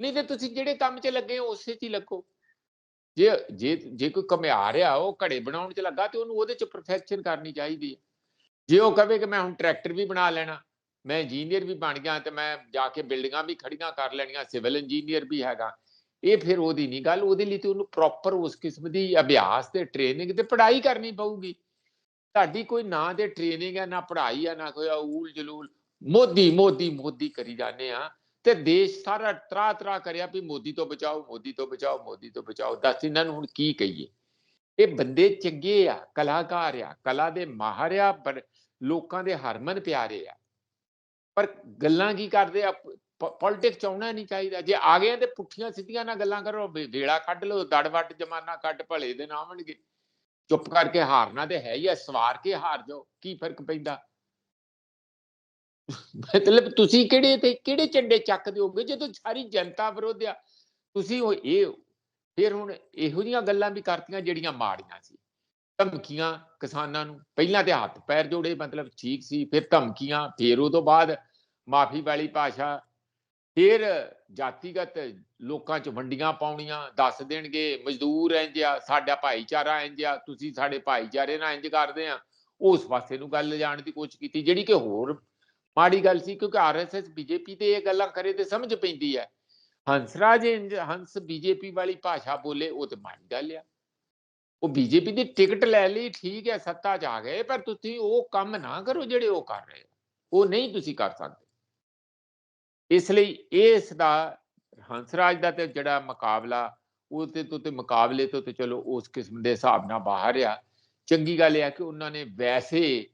B: ਨਹੀਂ ਤੇ ਤੁਸੀਂ ਜਿਹੜੇ ਕੰਮ 'ਚ ਲੱਗੇ ਹੋ, ਉਸੇ 'ਚ ਹੀ ਲੱਗੋ। ਜੇ ਜੇ ਜੇ ਕੋਈ ਕਮਿਆ ਰਿਹਾ ਉਹ ਘੜੇ ਬਣਾਉਣ 'ਚ ਲੱਗਾ ਤੇ ਉਹਨੂੰ ਉਹਦੇ 'ਚ ਪਰਫੈਕਸ਼ਨ ਕਰਨੀ ਚਾਹੀਦੀ ਹੈ ਜੇ ਉਹ ਕਵੇ ਕਿ ਮੈਂ ਹੁਣ ਟਰੈਕਟਰ ਵੀ ਬਣਾ ਲੈਣਾ, ਮੈਂ ਇੰਜੀਨੀਅਰ ਵੀ ਬਣ ਗਿਆ ਤੇ ਮੈਂ ਜਾ ਕੇ ਬਿਲਡਿੰਗਾਂ ਵੀ ਖੜੀਆਂ ਕਰ ਲੈਣੀਆਂ ਸਿਵਲ ਇੰਜੀਨੀਅਰ ਵੀ ਹੈਗਾ। ਇਹ ਫਿਰ ਉਹਦੀ ਨਹੀਂ ਗੱਲ, ਉਹਦੇ ਲਈ ਤੇ ਉਹਨੂੰ ਪ੍ਰੋਪਰ ਉਸ ਕਿਸਮ ਦੀ ਅਭਿਆਸ ਤੇ ਟ੍ਰੇਨਿੰਗ ਤੇ ਪੜ੍ਹਾਈ ਕਰਨੀ ਪਊਗੀ। ਤੁਹਾਡੀ ਕੋਈ ਨਾ ਤੇ ਟ੍ਰੇਨਿੰਗ ਹੈ, ਨਾ ਪੜ੍ਹਾਈ ਹੈ, ਨਾ ਕੋਈ ਊਲ ਜਲੂਲ। ਮੋਦੀ ਮੋਦੀ ਮੋਦੀ ਕਰੀ ਜਾਂਦੇ ਆ ਤੇ ਦੇਸ਼ ਸਾਰਾ ਤਰਾ ਤਰਾ ਕਰਿਆ ਵੀ ਮੋਦੀ ਤੋਂ ਬਚਾਓ, ਮੋਦੀ ਤੋਂ ਬਚਾਓ, ਮੋਦੀ ਤੋਂ ਬਚਾਓ। ਦੱਸ ਇਹਨਾਂ ਨੂੰ ਹੁਣ ਕੀ ਕਹੀਏ? ਇਹ ਬੰਦੇ ਚੰਗੇ ਆ, ਕਲਾਕਾਰ ਆ, ਕਲਾ ਦੇ ਮਾਹਰ ਆ, ਪਰ ਲੋਕਾਂ ਦੇ ਹਰਮਨ ਪਿਆਰੇ ਆ। ਪਰ ਗੱਲਾਂ ਕੀ ਕਰਦੇ ਆ? ਪੋਲਿਟਿਕਸ ਆਉਣਾ ਨਹੀਂ ਚਾਹੀਦਾ। ਜੇ ਆ ਗਏ ਤੇ ਪੁੱਠੀਆਂ ਸਿੱਧੀਆਂ ਨਾਲ ਗੱਲਾਂ ਕਰੋ, ਵੇ- ਵੇਲਾ ਕੱਢ ਲਓ ਦੜ ਵੱਟ ਜਮਾਨਾ ਕੱਢ ਭਲੇ ਦੇ ਨਾ ਆਵਣਗੇ ਚੁੱਪ ਕਰਕੇ ਹਾਰਨਾ ਤੇ ਹੈ ਹੀ ਆ, ਸਵਾਰ ਕੇ ਹਾਰ ਜਾਓ, ਕੀ ਫ਼ਰਕ ਪੈਂਦਾ? ਮਤਲਬ ਤੁਸੀਂ ਕਿਹੜੇ ਤੇ, ਕਿਹੜੇ ਝੰਡੇ ਚੱਕਦੇ ਹੋਗੇ ਜਦੋਂ ਸਾਰੀ ਜਨਤਾ ਵਿਰੋਧ ਆ, ਤੁਸੀਂ ਉਹ ਇਹ ਫਿਰ ਹੁਣ ਇਹੋ ਜਿਹੀਆਂ ਗੱਲਾਂ ਵੀ ਕਰਤੀਆਂ ਜਿਹੜੀਆਂ ਮਾੜੀਆਂ ਸੀ। ਧਮਕੀਆਂ ਕਿਸਾਨਾਂ ਨੂੰ, ਪਹਿਲਾਂ ਤੇ ਹੱਥ ਪੈਰ ਜੋੜੇ, ਮਤਲਬ ਠੀਕ ਸੀ, ਫਿਰ ਧਮਕੀਆਂ, ਫਿਰ ਉਹ ਤੋਂ ਬਾਅਦ ਮਾਫੀ ਵਾਲੀ ਭਾਸ਼ਾ ਫਿਰ ਜਾਤੀਗਤ ਲੋਕਾਂ 'ਚ ਵੰਡੀਆਂ ਪਾਉਣੀਆਂ, ਦੱਸ ਦੇਣਗੇ, ਮਜ਼ਦੂਰ ਇੰਜ ਆ, ਸਾਡਾ ਭਾਈਚਾਰਾ ਇੰਜ ਆ, ਤੁਸੀਂ ਸਾਡੇ ਭਾਈਚਾਰੇ ਨਾਲ ਇੰਜ ਕਰਦੇ ਆ। ਉਸ ਪਾਸੇ ਨੂੰ ਗੱਲ ਲਿਜਾਣ ਦੀ ਕੋਸ਼ਿਸ਼ ਕੀਤੀ, ਜਿਹੜੀ ਕਿ ਹੋਰ ਮਾੜੀ ਗੱਲ ਸੀ, ਕਿਉਂਕਿ ਆਰਐਸਐਸ ਬੀਜੇਪੀ ਤੇ ਇਹ ਗੱਲਾਂ ਕਰੇ ਤੇ ਸਮਝ ਪੈਂਦੀ ਹੈ। ਹੰਸਰਾਜ ਇੰਜ ਹੰਸ ਬੀਜੇਪੀ ਵਾਲੀ ਭਾਸ਼ਾ ਬੋਲੇ, ਉਹ ਤੇ ਮਾੜੀ ਗੱਲ ਆ। ਉਹ ਬੀਜੇਪੀ ਦੀ ਟਿਕਟ ਲੈ ਲਈ, ਠੀਕ ਹੈ, ਸੱਤਾ 'ਚ ਆ ਗਏ, ਪਰ ਤੁਸੀਂ ਉਹ ਕੰਮ ਨਾ ਕਰੋ ਜਿਹੜੇ ਉਹ ਕਰ ਰਹੇ ਆ ਉਹ ਨਹੀਂ ਤੁਸੀਂ ਕਰ ਸਕਦੇ। ਇਸ ਲਈ ਇਸ ਦਾ ਹੰਸਰਾਜ ਦਾ ਤੇ ਜਿਹੜਾ ਮੁਕਾਬਲਾ, ਉਹ ਤੇ ਤੋਂ ਤੇ ਮੁਕਾਬਲੇ ਤੋਂ ਤੇ ਚਲੋ ਉਸ ਕਿਸਮ ਦੇ ਹਿਸਾਬ ਨਾਲ ਬਾਹਰ ਆ। ਚੰਗੀ ਗੱਲ ਇਹ ਆ ਕਿ ਉਹਨਾਂ ਨੇ ਵੈਸੇ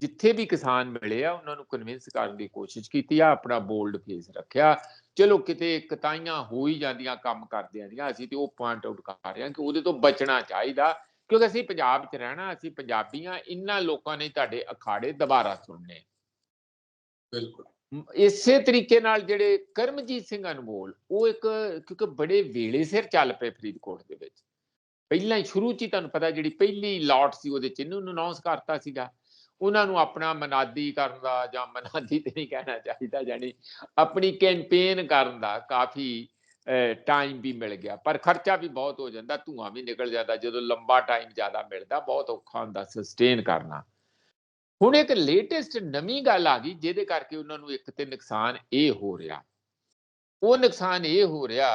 B: ਜਿੱਥੇ ਵੀ ਕਿਸਾਨ ਮਿਲੇ ਆ, ਉਹਨਾਂ ਨੂੰ ਕਨਵਿੰਸ ਕਰਨ ਦੀ ਕੋਸ਼ਿਸ਼ ਕੀਤੀ ਆ, ਆਪਣਾ ਬੋਲਡ ਫੇਸ ਰੱਖਿਆ। ਚਲੋ ਕਿਤੇ ਕਤਾਈਆਂ ਹੋ ਹੀ ਜਾਂਦੀਆਂ ਕੰਮ ਕਰਦਿਆਂ ਦੀਆਂ, ਅਸੀਂ ਤੇ ਉਹ ਪੁਆਇੰਟ ਆਊਟ ਕਰ ਰਹੇ ਹਾਂ ਕਿ ਉਹਦੇ ਤੋਂ ਬਚਣਾ ਚਾਹੀਦਾ। ਕਿਉਂਕਿ ਅਸੀਂ ਪੰਜਾਬ 'ਚ ਰਹਿਣਾ, ਅਸੀਂ ਪੰਜਾਬੀਆਂ ਇਹਨਾਂ ਲੋਕਾਂ ਨੇ ਤੁਹਾਡੇ ਅਖਾੜੇ ਦੁਬਾਰਾ ਸੁਣਨੇ।
A: ਬਿਲਕੁਲ।
B: ਇਸੇ ਤਰੀਕੇ ਨਾਲ ਜਿਹੜੇ ਕਰਮਜੀਤ ਸਿੰਘ ਅਨਮੋਲ, ਉਹ ਇੱਕ, ਕਿਉਂਕਿ ਬੜੇ ਵੇਲੇ ਸਿਰ ਚੱਲ ਪਏ ਫਰੀਦਕੋਟ ਦੇ ਵਿੱਚ। ਪਹਿਲਾਂ ਹੀ ਸ਼ੁਰੂ ਚ ਹੀ ਤੁਹਾਨੂੰ ਪਤਾ ਜਿਹੜੀ ਪਹਿਲੀ ਲਾਟ ਸੀ ਉਹਦੇ ਚ ਇਹਨੂੰ ਅਨਾਉਂਸ ਕਰਤਾ ਸੀਗਾ। ਉਹਨਾਂ ਨੂੰ ਆਪਣਾ ਮਨਾਦੀ ਕਰਨ ਦਾ ਜਾਂ ਮਨਾਦੀ ਤੇ ਨਹੀਂ ਕਹਿਣਾ ਚਾਹੀਦਾ ਜਾਨੀ ਆਪਣੀ ਕੈਂਪੇਨ ਕਰਨ ਦਾ ਕਾਫੀ ਟਾਈਮ ਵੀ ਮਿਲ ਗਿਆ। ਪਰ ਖਰਚਾ ਵੀ ਬਹੁਤ ਹੋ ਜਾਂਦਾ, ਧੂਆਂ ਵੀ ਨਿਕਲ ਜਾਂਦਾ, ਜਦੋਂ ਲੰਬਾ ਟਾਈਮ ਜ਼ਿਆਦਾ ਮਿਲਦਾ, ਬਹੁਤ ਔਖਾ ਹੁੰਦਾ ਸਸਟੇਨ ਕਰਨਾ। ਹੁਣ ਇੱਕ ਲੇਟੈਸਟ ਨਵੀਂ ਗੱਲ ਆ ਗਈ ਜਿਹਦੇ ਕਰਕੇ ਉਹਨਾਂ ਨੂੰ ਇੱਕ ਤੇ ਨੁਕਸਾਨ ਇਹ ਹੋ ਰਿਹਾ। ਉਹ ਨੁਕਸਾਨ ਇਹ ਹੋ ਰਿਹਾ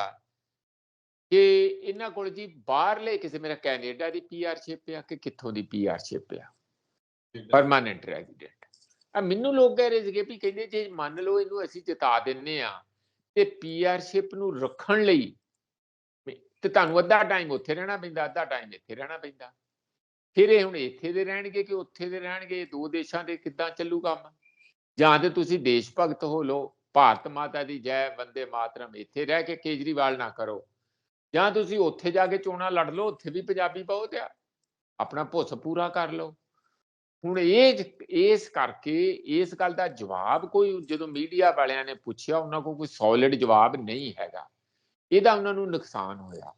B: ਕਿ ਇਹਨਾਂ ਕੋਲ ਜੀ ਬਾਹਰਲੇ ਕਿਸੇ ਮੇਰਾ ਕੈਨੇਡਾ ਦੀ ਪੀਆਰਸ਼ਿਪ ਆ ਕਿ ਕਿੱਥੋਂ ਦੀ ਪੀਆਰਸ਼ਿਪ ਆ? Permanent resident. ਆ ਮੈਨੂੰ ਲੋਕ ਕਹਿ ਰਹੇ ਸੀਗੇ ਵੀ ਕਹਿੰਦੇ ਜੇ ਮੰਨ ਲਓ ਇਹਨੂੰ ਅਸੀਂ ਜਿਤਾ ਦਿੰਨੇ ਆ ਤੇ ਪੀਆਰਸ਼ਿਪ ਨੂੰ ਰੱਖਣ ਲਈ ਤੇ ਤੁਹਾਨੂੰ ਅੱਧਾ ਟਾਈਮ ਉੱਥੇ ਰਹਿਣਾ ਪੈਂਦਾ ਅੱਧਾ ਟਾਈਮ ਇੱਥੇ ਰਹਿਣਾ ਪੈਂਦਾ। ਫਿਰ ਇਹ ਹੁਣ ਇੱਥੇ ਦੇ ਰਹਿਣਗੇ ਕਿ ਉੱਥੇ ਦੇ ਰਹਿਣਗੇ? ਦੋ ਦੇਸ਼ਾਂ ਦੇ ਕਿੱਦਾਂ ਚੱਲੂ ਕੰਮ? ਜਾਂ ਤੇ ਤੁਸੀਂ ਦੇਸ਼ ਭਗਤ ਹੋ ਲੋ ਭਾਰਤ ਮਾਤਾ ਦੀ ਜੈ, ਵੰਦੇ ਮਾਤਰਮ, ਇੱਥੇ ਰਹਿ ਕੇ ਕੇਜਰੀਵਾਲ ਨਾ ਕਰੋ। ਜਾਂ ਤੁਸੀਂ ਉੱਥੇ ਜਾ ਕੇ ਚੋਣਾਂ ਲੜ ਲਓ, ਉੱਥੇ ਵੀ ਪੰਜਾਬੀ ਬਹੁਤ ਆ ਆਪਣਾ ਭੁੱਸ ਪੂਰਾ ਕਰ ਲਓ। ਹੁਣ ਇਹ ਇਸ ਕਰਕੇ ਇਸ ਗੱਲ ਦਾ ਜਵਾਬ ਕੋਈ, ਜਦੋਂ ਮੀਡੀਆ ਵਾਲਿਆਂ ਨੇ ਪੁੱਛਿਆ, ਉਹਨਾਂ ਕੋਲ ਕੋਈ ਸੋਲਿਡ ਜਵਾਬ ਨਹੀਂ ਹੈਗਾ। ਇਹਦਾ ਉਹਨਾਂ ਨੂੰ ਨੁਕਸਾਨ ਹੋਇਆ।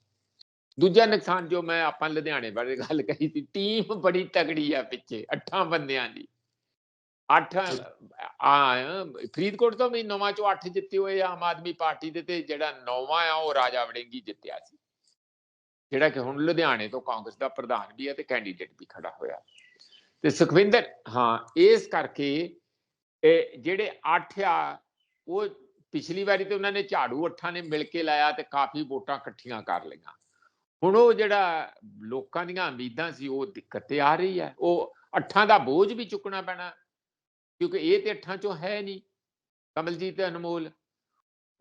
B: ਦੂਜਾ ਨੁਕਸਾਨ ਜੋ ਮੈਂ ਆਪਾਂ ਲੁਧਿਆਣੇ ਬਾਰੇ ਗੱਲ ਕਹੀ ਸੀ ਟੀਮ ਬੜੀ ਤਗੜੀ ਆ ਪਿੱਛੇ ਅੱਠਾਂ ਬੰਦਿਆਂ ਦੀ। ਅੱਠ ਆ ਫਰੀਦਕੋਟ ਤੋਂ ਵੀ ਨੌਵਾਂ ਚੋਂ ਅੱਠ ਜਿੱਤੇ ਹੋਏ ਆ ਆਮ ਆਦਮੀ ਪਾਰਟੀ ਦੇ ਤੇ ਜਿਹੜਾ ਨੌਵਾਂ ਆ ਉਹ ਰਾਜਾ ਵੜਿੰਗੀ ਜਿੱਤਿਆ ਸੀ। ਜਿਹੜਾ ਕਿ ਹੁਣ ਲੁਧਿਆਣੇ ਤੋਂ ਕਾਂਗਰਸ ਦਾ ਪ੍ਰਧਾਨ ਵੀ ਹੈ ਤੇ ਕੈਂਡੀਡੇਟ ਵੀ ਖੜਾ ਹੋਇਆ। ਤੇ ਸੁਖਵਿੰਦਰ ਹਾਂ ਇਸ ਕਰਕੇ ਇਹ ਜਿਹੜੇ ਅੱਠ ਆ ਉਹ ਪਿਛਲੀ ਵਾਰੀ ਤੇ ਉਹਨਾਂ ਨੇ ਝਾੜੂ ਅੱਠਾਂ ਨੇ ਮਿਲ ਕੇ ਲਾਇਆ ਤੇ ਕਾਫੀ ਵੋਟਾਂ ਇਕੱਠੀਆਂ ਕਰ ਲਈਆਂ। ਹੁਣ ਉਹ ਜਿਹੜਾ ਲੋਕਾਂ ਦੀਆਂ ਉਮੀਦਾਂ ਸੀ ਉਹ ਦਿੱਕਤ ਤੇ ਆ ਰਹੀ ਹੈ। ਉਹ ਅੱਠਾਂ ਦਾ ਬੋਝ ਵੀ ਚੁੱਕਣਾ ਪੈਣਾ ਕਿਉਂਕਿ ਇਹ ਤੇ ਅੱਠਾਂ ਚੋਂ ਹੈ ਨਹੀਂ ਕਮਲਜੀਤ ਅਨਮੋਲ।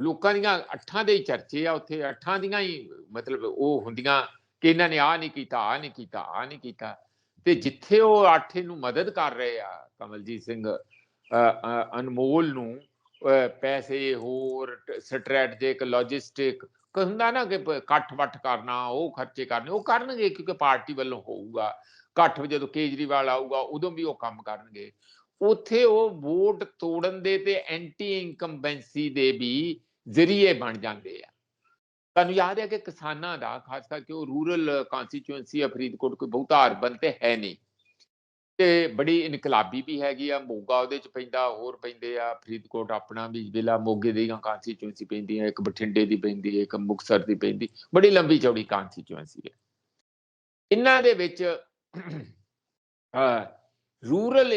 B: ਲੋਕਾਂ ਦੀਆਂ ਅੱਠਾਂ ਦੇ ਹੀ ਚਰਚੇ ਆ ਉੱਥੇ ਅੱਠਾਂ ਦੀਆਂ ਹੀ ਮਤਲਬ ਉਹ ਹੁੰਦੀਆਂ ਕਿ ਇਹਨਾਂ ਨੇ ਆ ਨਹੀਂ ਕੀਤਾ ਆ ਨਹੀਂ ਕੀਤਾ ਆ ਨਹੀਂ ਕੀਤਾ। ਤੇ ਜਿੱਥੇ ਉਹ ਅੱਠ ਨੂੰ ਮਦਦ ਕਰ ਰਹੇ ਆ ਕਮਲਜੀਤ ਸਿੰਘ ਅਨਮੋਲ ਨੂੰ ਅ, ਪੈਸੇ ਹੋਰ ਸਟ੍ਰੈਟਜਿਕ ਲੌਜਿਸਟਿਕ ਹੁੰਦਾ ਨਾ ਕਿ ਇਕੱਠ ਵੱਠ ਕਰਨਾ, ਉਹ ਖਰਚੇ ਕਰਨੇ, ਉਹ ਕਰਨਗੇ ਕਿਉਂਕਿ ਪਾਰਟੀ ਵੱਲੋਂ ਹੋਊਗਾ। ਇਕੱਠ ਜਦੋਂ ਕੇਜਰੀਵਾਲ ਆਊਗਾ, ਉਦੋਂ ਵੀ ਉਹ ਕੰਮ ਕਰਨਗੇ। ਉੱਥੇ ਉਹ ਵੋਟ ਤੋੜਨ ਦੇ ਤੇ ਐਂਟੀ ਇਨਕੰਬੈਂਸੀ ਦੇ ਵੀ ਜ਼ਰੀਏ ਬਣ ਜਾਂਦੇ ਆ। ਤੁਹਾਨੂੰ ਯਾਦ ਹੈ ਕਿ ਕਿਸਾਨਾਂ ਦਾ, ਖਾਸ ਕਰਕੇ ਉਹ ਰੂਰਲ ਕਨਸਟੀਚੁਐਂਸੀ ਆ ਫਰੀਦਕੋਟ, ਕੋਈ ਬਹੁਤਾ ਅਰਬਨ ਤੇ ਹੈ ਨਹੀਂ। ਤੇ ਬੜੀ ਇਨਕਲਾਬੀ ਵੀ ਹੈਗੀ ਆ, ਮੋਗਾ ਉਹਦੇ ਚ ਪੈਂਦਾ, ਹੋਰ ਪੈਂਦੇ ਆ, ਫਰੀਦਕੋਟ ਆਪਣਾ ਵੀ ਜ਼ਿਲ੍ਹਾ ਮੋਗੇ ਦੀ ਦੀਆਂ ਪੈਂਦੀ ਹੈ ਇੱਕ ਬਠਿੰਡੇ ਦੀ ਪੈਂਦੀ ਹੈ ਇੱਕ ਮੁਕਤਸਰ ਦੀ ਪੈਂਦੀ, ਬੜੀ ਲੰਬੀ ਚੌੜੀ ਕਨਸਟੀਚੁਐਂਸੀ ਹੈ ਇਹਨਾਂ ਦੇ ਵਿੱਚ ਰੂਰਲ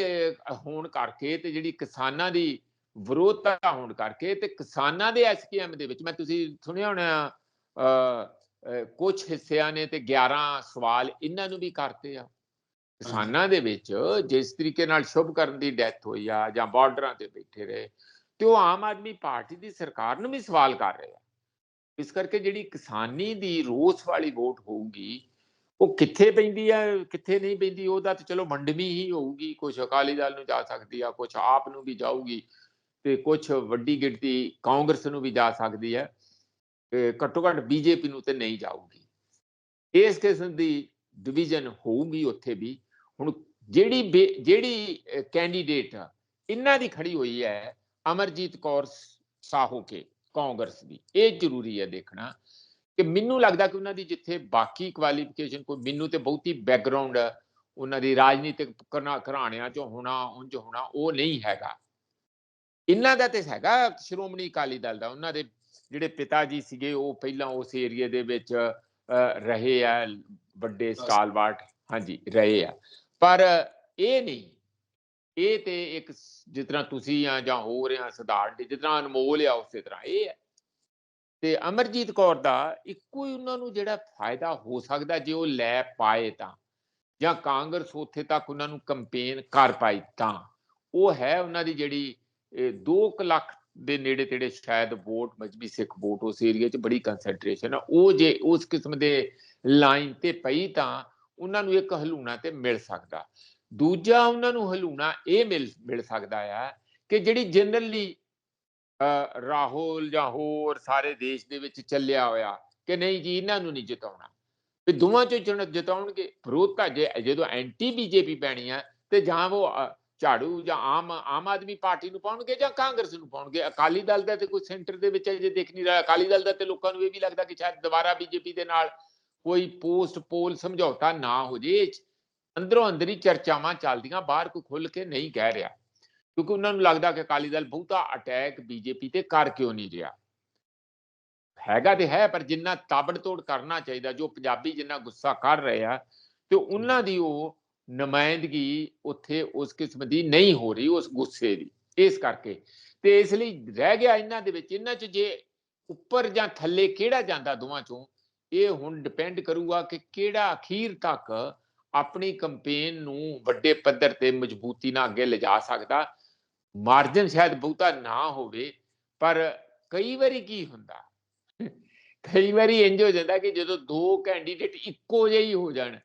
B: ਹੋਣ ਕਰਕੇ ਤੇ ਜਿਹੜੀ ਕਿਸਾਨਾਂ ਦੀ ਵਿਰੋਧਤਾ ਹੋਣ ਕਰਕੇ ਤੇ ਕਿਸਾਨਾਂ ਦੇ ਐਸਕੇਐਮ ਦੇ ਵਿੱਚ, ਮੈਂ ਤੁਸੀਂ ਸੁਣਿਆ ਹੋਣਾ ਕੁਝ ਹਿੱਸਿਆਂ ਨੇ ਤੇ 11 ਸਵਾਲ ਇਹਨਾਂ ਨੂੰ ਵੀ ਕਰਤੇ ਆ। ਕਿਸਾਨਾਂ ਦੇ ਵਿੱਚ ਜਿਸ ਤਰੀਕੇ ਨਾਲ ਸ਼ੁਭ ਕਰਨ ਦੀ ਡੈਥ ਹੋਈ ਆ ਜਾਂ ਬਾਰਡਰਾਂ ਤੇ ਬੈਠੇ ਰਹੇ, ਤੇ ਉਹ ਆਮ ਆਦਮੀ ਪਾਰਟੀ ਦੀ ਸਰਕਾਰ ਨੂੰ ਵੀ ਸਵਾਲ ਕਰ ਰਹੇ ਆ। ਇਸ ਕਰਕੇ ਜਿਹੜੀ ਕਿਸਾਨੀ ਦੀ ਰੋਸ ਵਾਲੀ ਵੋਟ ਹੋਊਗੀ, ਉਹ ਕਿੱਥੇ ਪੈਂਦੀ ਆ, ਕਿੱਥੇ ਨਹੀਂ ਪੈਂਦੀ, ਉਹਦਾ ਤਾਂ ਚਲੋ ਵੰਡਵੀਂ ਹੀ ਹੋਊਗੀ ਕੁਝ ਅਕਾਲੀ ਦਲ ਨੂੰ ਜਾ ਸਕਦੀ ਆ ਕੁਝ ਆਪ ਨੂੰ ਵੀ ਜਾਊਗੀ, ਤੇ ਕੁਝ ਵੱਡੀ ਗਿਣਤੀ ਕਾਂਗਰਸ ਨੂੰ ਵੀ ਜਾ ਸਕਦੀ ਹੈ ਤੇ ਘੱਟੋ ਘੱਟ ਬੀਜੇਪੀ ਨੂੰ ਤੇ ਨਹੀਂ ਜਾਊਗੀ। ਇਸ ਕਿਸਮ ਦੀ ਡਿਵੀਜ਼ਨ ਹੋਊਗੀ ਉੱਥੇ ਵੀ ਹੁਣ ਜਿਹੜੀ ਜਿਹੜੀ ਕੈਂਡੀਡੇਟ ਇਹਨਾਂ ਦੀ ਖੜੀ ਹੋਈ ਹੈ ਅਮਰਜੀਤ ਕੌਰ ਸਾਹੂ ਕੇ ਕਾਂਗਰਸ ਦੀ ਇਹ ਜ਼ਰੂਰੀ ਹੈ ਦੇਖਣਾ ਕਿ ਮੈਨੂੰ ਲੱਗਦਾ ਕਿ ਉਹਨਾਂ ਦੀ ਜਿੱਥੇ ਬਾਕੀ ਕੁਆਲੀਫਿਕੇਸ਼ਨ ਕੋਈ ਮੈਨੂੰ ਤੇ ਬਹੁਤੀ ਬੈਕਗ੍ਰਾਉਂਡ ਉਹਨਾਂ ਦੀ ਰਾਜਨੀਤਿਕ ਘਰਾਣਿਆਂ ਚੋਂ ਹੋਣਾ ਉਂਝ ਹੋਣਾ ਉਹ ਨਹੀਂ ਹੈਗਾ। ਇਹਨਾਂ ਦਾ ਤੇ ਹੈਗਾ ਸ਼੍ਰੋਮਣੀ ਅਕਾਲੀ ਦਲ ਦਾ ਉਹਨਾਂ ਦੇ ਜਿਹੜੇ ਪਿਤਾ ਜੀ ਸੀਗੇ ਉਹ ਪਹਿਲਾਂ ਉਸ ਏਰੀਏ ਦੇ ਵਿੱਚ ਰਹੇ ਆ ਵੱਡੇ ਸਟਾਲਵਾਰਟ ਹਾਂਜੀ ਰਹੇ ਆ। ਪਰ ਇਹ ਨਹੀਂ। ਇਹ ਤੇ ਇੱਕ ਜਿਸ ਤਰ੍ਹਾਂ ਤੁਸੀਂ ਆ ਜਾਂ ਹੋ ਰਿਹਾ ਸਧਾਰਨ ਜਿਸ ਤਰ੍ਹਾਂ ਅਨਮੋਲ ਆ, ਉਸੇ ਤਰ੍ਹਾਂ ਇਹ ਹੈ। ਤੇ ਅਮਰਜੀਤ ਕੌਰ ਦਾ ਇੱਕੋ ਹੀ ਉਹਨਾਂ ਨੂੰ ਜਿਹੜਾ ਫਾਇਦਾ ਹੋ ਸਕਦਾ ਜੇ ਉਹ ਲੈ ਪਾਏ ਤਾਂ, ਜਾਂ ਕਾਂਗਰਸ ਉੱਥੇ ਤੱਕ ਉਹਨਾਂ ਨੂੰ ਕੰਪੇਨ ਕਰ ਪਾਈ ਤਾਂ। ਉਹ ਹੈ ਉਹਨਾਂ ਦੀ ਜਿਹੜੀ 2 ਲੱਖ ਦੇ ਨੇੜੇ ਤੇੜੇ ਸ਼ਾਇਦ ਵੋਟ, ਮਜਬੀ ਸਿੱਖ ਵੋਟ ਉਸ ਏਰੀਆ 'ਚ ਬੜੀ ਕਨਸੈਂਟਰੇਸ਼ਨ ਆ। ਉਹ ਜੇ ਉਸ ਕਿਸਮ ਦੇ ਲਾਈਨ ਤੇ ਪਈ ਤਾਂ ਉਹਨਾਂ ਨੂੰ ਇੱਕ ਹਲੂਣਾ ਤੇ ਮਿਲ ਸਕਦਾ। ਦੂਜਾ ਉਹਨਾਂ ਨੂੰ ਹਲੂਣਾ ਇਹ ਮਿਲ ਮਿਲ ਸਕਦਾ ਆ ਕਿ ਜਿਹੜੀ ਜਨਰਲੀ ਰਾਹੁਲ ਜਾਂ ਹੋਰ ਸਾਰੇ ਦੇਸ਼ ਦੇ ਵਿੱਚ ਚੱਲਿਆ ਹੋਇਆ ਕਿ ਨਹੀਂ ਜੀ, ਇਹਨਾਂ ਨੂੰ ਨਹੀਂ ਜਿਤਾਉਣਾ। ਤੇ ਦੋਵਾਂ ਚੋਂ ਚੁਣ, ਜਿਤਾਉਣਗੇ। ਵਿਰੋਧਤਾ ਜੇ, ਜਦੋਂ ਐਂਟੀ ਬੀਜੇਪੀ ਪੈਣੀ ਆ ਤੇ ਜਾਂ ਉਹ ਝਾੜੂ ਜਾਂ ਆਮ ਆਮ ਆਦਮੀ ਪਾਰਟੀ ਨੂੰ ਪਾਉਣਗੇ ਜਾਂ ਕਾਂਗਰਸ ਨੂੰ ਪਾਉਣਗੇ। ਅਕਾਲੀ ਦਲ ਦਾ ਤੇ ਕੋਈ ਸੈਂਟਰ ਦੇ ਵਿੱਚ ਅਜੇ ਦੇਖ ਨਹੀਂ ਰਿਹਾ। ਅਕਾਲੀ ਦਲ ਦਾ ਤੇ ਲੋਕਾਂ ਨੂੰ ਇਹ ਵੀ ਲੱਗਦਾ ਕਿ ਸ਼ਾਇਦ ਦੁਬਾਰਾ ਬੀਜੇਪੀ ਦੇ ਨਾਲ ਕੋਈ ਪੋਸਟ, ਪੋਲ ਸਮਝੌਤਾ ਨਾ ਹੋ ਜੇ, ਅੰਦਰੋਂ ਅੰਦਰੀ ਚਰਚਾਵਾਂ ਚੱਲਦੀਆਂ, ਬਾਹਰ ਕੋਈ ਖੁੱਲ ਕੇ ਨਹੀਂ ਕਹਿ ਰਿਹਾ। ਕਿਉਂਕਿ ਉਹਨਾਂ ਨੂੰ ਲੱਗਦਾ ਕਿ ਅਕਾਲੀ ਦਲ ਬਹੁਤਾ ਅਟੈਕ ਬੀਜੇਪੀ ਤੇ ਕਰ ਕਿਉਂ ਨਹੀਂ ਰਿਹਾ। ਹੈਗਾ ਤੇ ਹੈ, ਪਰ ਜਿੰਨਾ ਤਾਬੜਤੋੜ ਕਰਨਾ ਚਾਹੀਦਾ, ਜੋ ਪੰਜਾਬੀ ਜਿੰਨਾ ਗੁੱਸਾ ਕਰ ਰਹੇ ਆ, ਤੇ ਉਹਨਾਂ ਦੀ ਉਹ ਨੁਮਾਇੰਦਗੀ ਉੱਥੇ ਉਸ ਕਿਸਮ ਦੀ ਨਹੀਂ ਹੋ ਰਹੀ, ਉਸ ਗੁੱਸੇ ਦੀ। ਇਸ ਕਰਕੇ। ਤੇ ਇਸ ਲਈ ਰਹਿ ਗਿਆ ਇਹਨਾਂ ਦੇ ਵਿੱਚ। ਇਹਨਾਂ 'ਚ ਜੇ ਉੱਪਰ ਜਾਂ ਥੱਲੇ ਕਿਹੜਾ ਜਾਂਦਾ ਦੋਵਾਂ 'ਚੋਂ ਇਹ ਹੁਣ ਡਿਪੈਂਡ ਕਰੂਗਾ ਕਿ ਕਿਹੜਾ ਅਖੀਰ ਤੱਕ ਆਪਣੀ ਕੈਂਪੇਨ ਨੂੰ ਵੱਡੇ ਪੱਧਰ ਤੇ ਮਜ਼ਬੂਤੀ ਨਾਲ ਅੱਗੇ ਲਿਜਾ ਸਕਦਾ। ਮਾਰਜਨ ਸ਼ਾਇਦ ਬਹੁਤਾ ਨਾ ਹੋਵੇ, ਪਰ ਕਈ ਵਾਰੀ ਕੀ ਹੁੰਦਾ? ਕਈ ਵਾਰੀ ਇੰਜ ਹੋ ਜਾਂਦਾ ਕਿ ਜਦੋਂ ਦੋ ਕੈਂਡੀਡੇਟ ਇੱਕੋ ਜਿਹੇ ਹੀ ਹੋ ਜਾਣ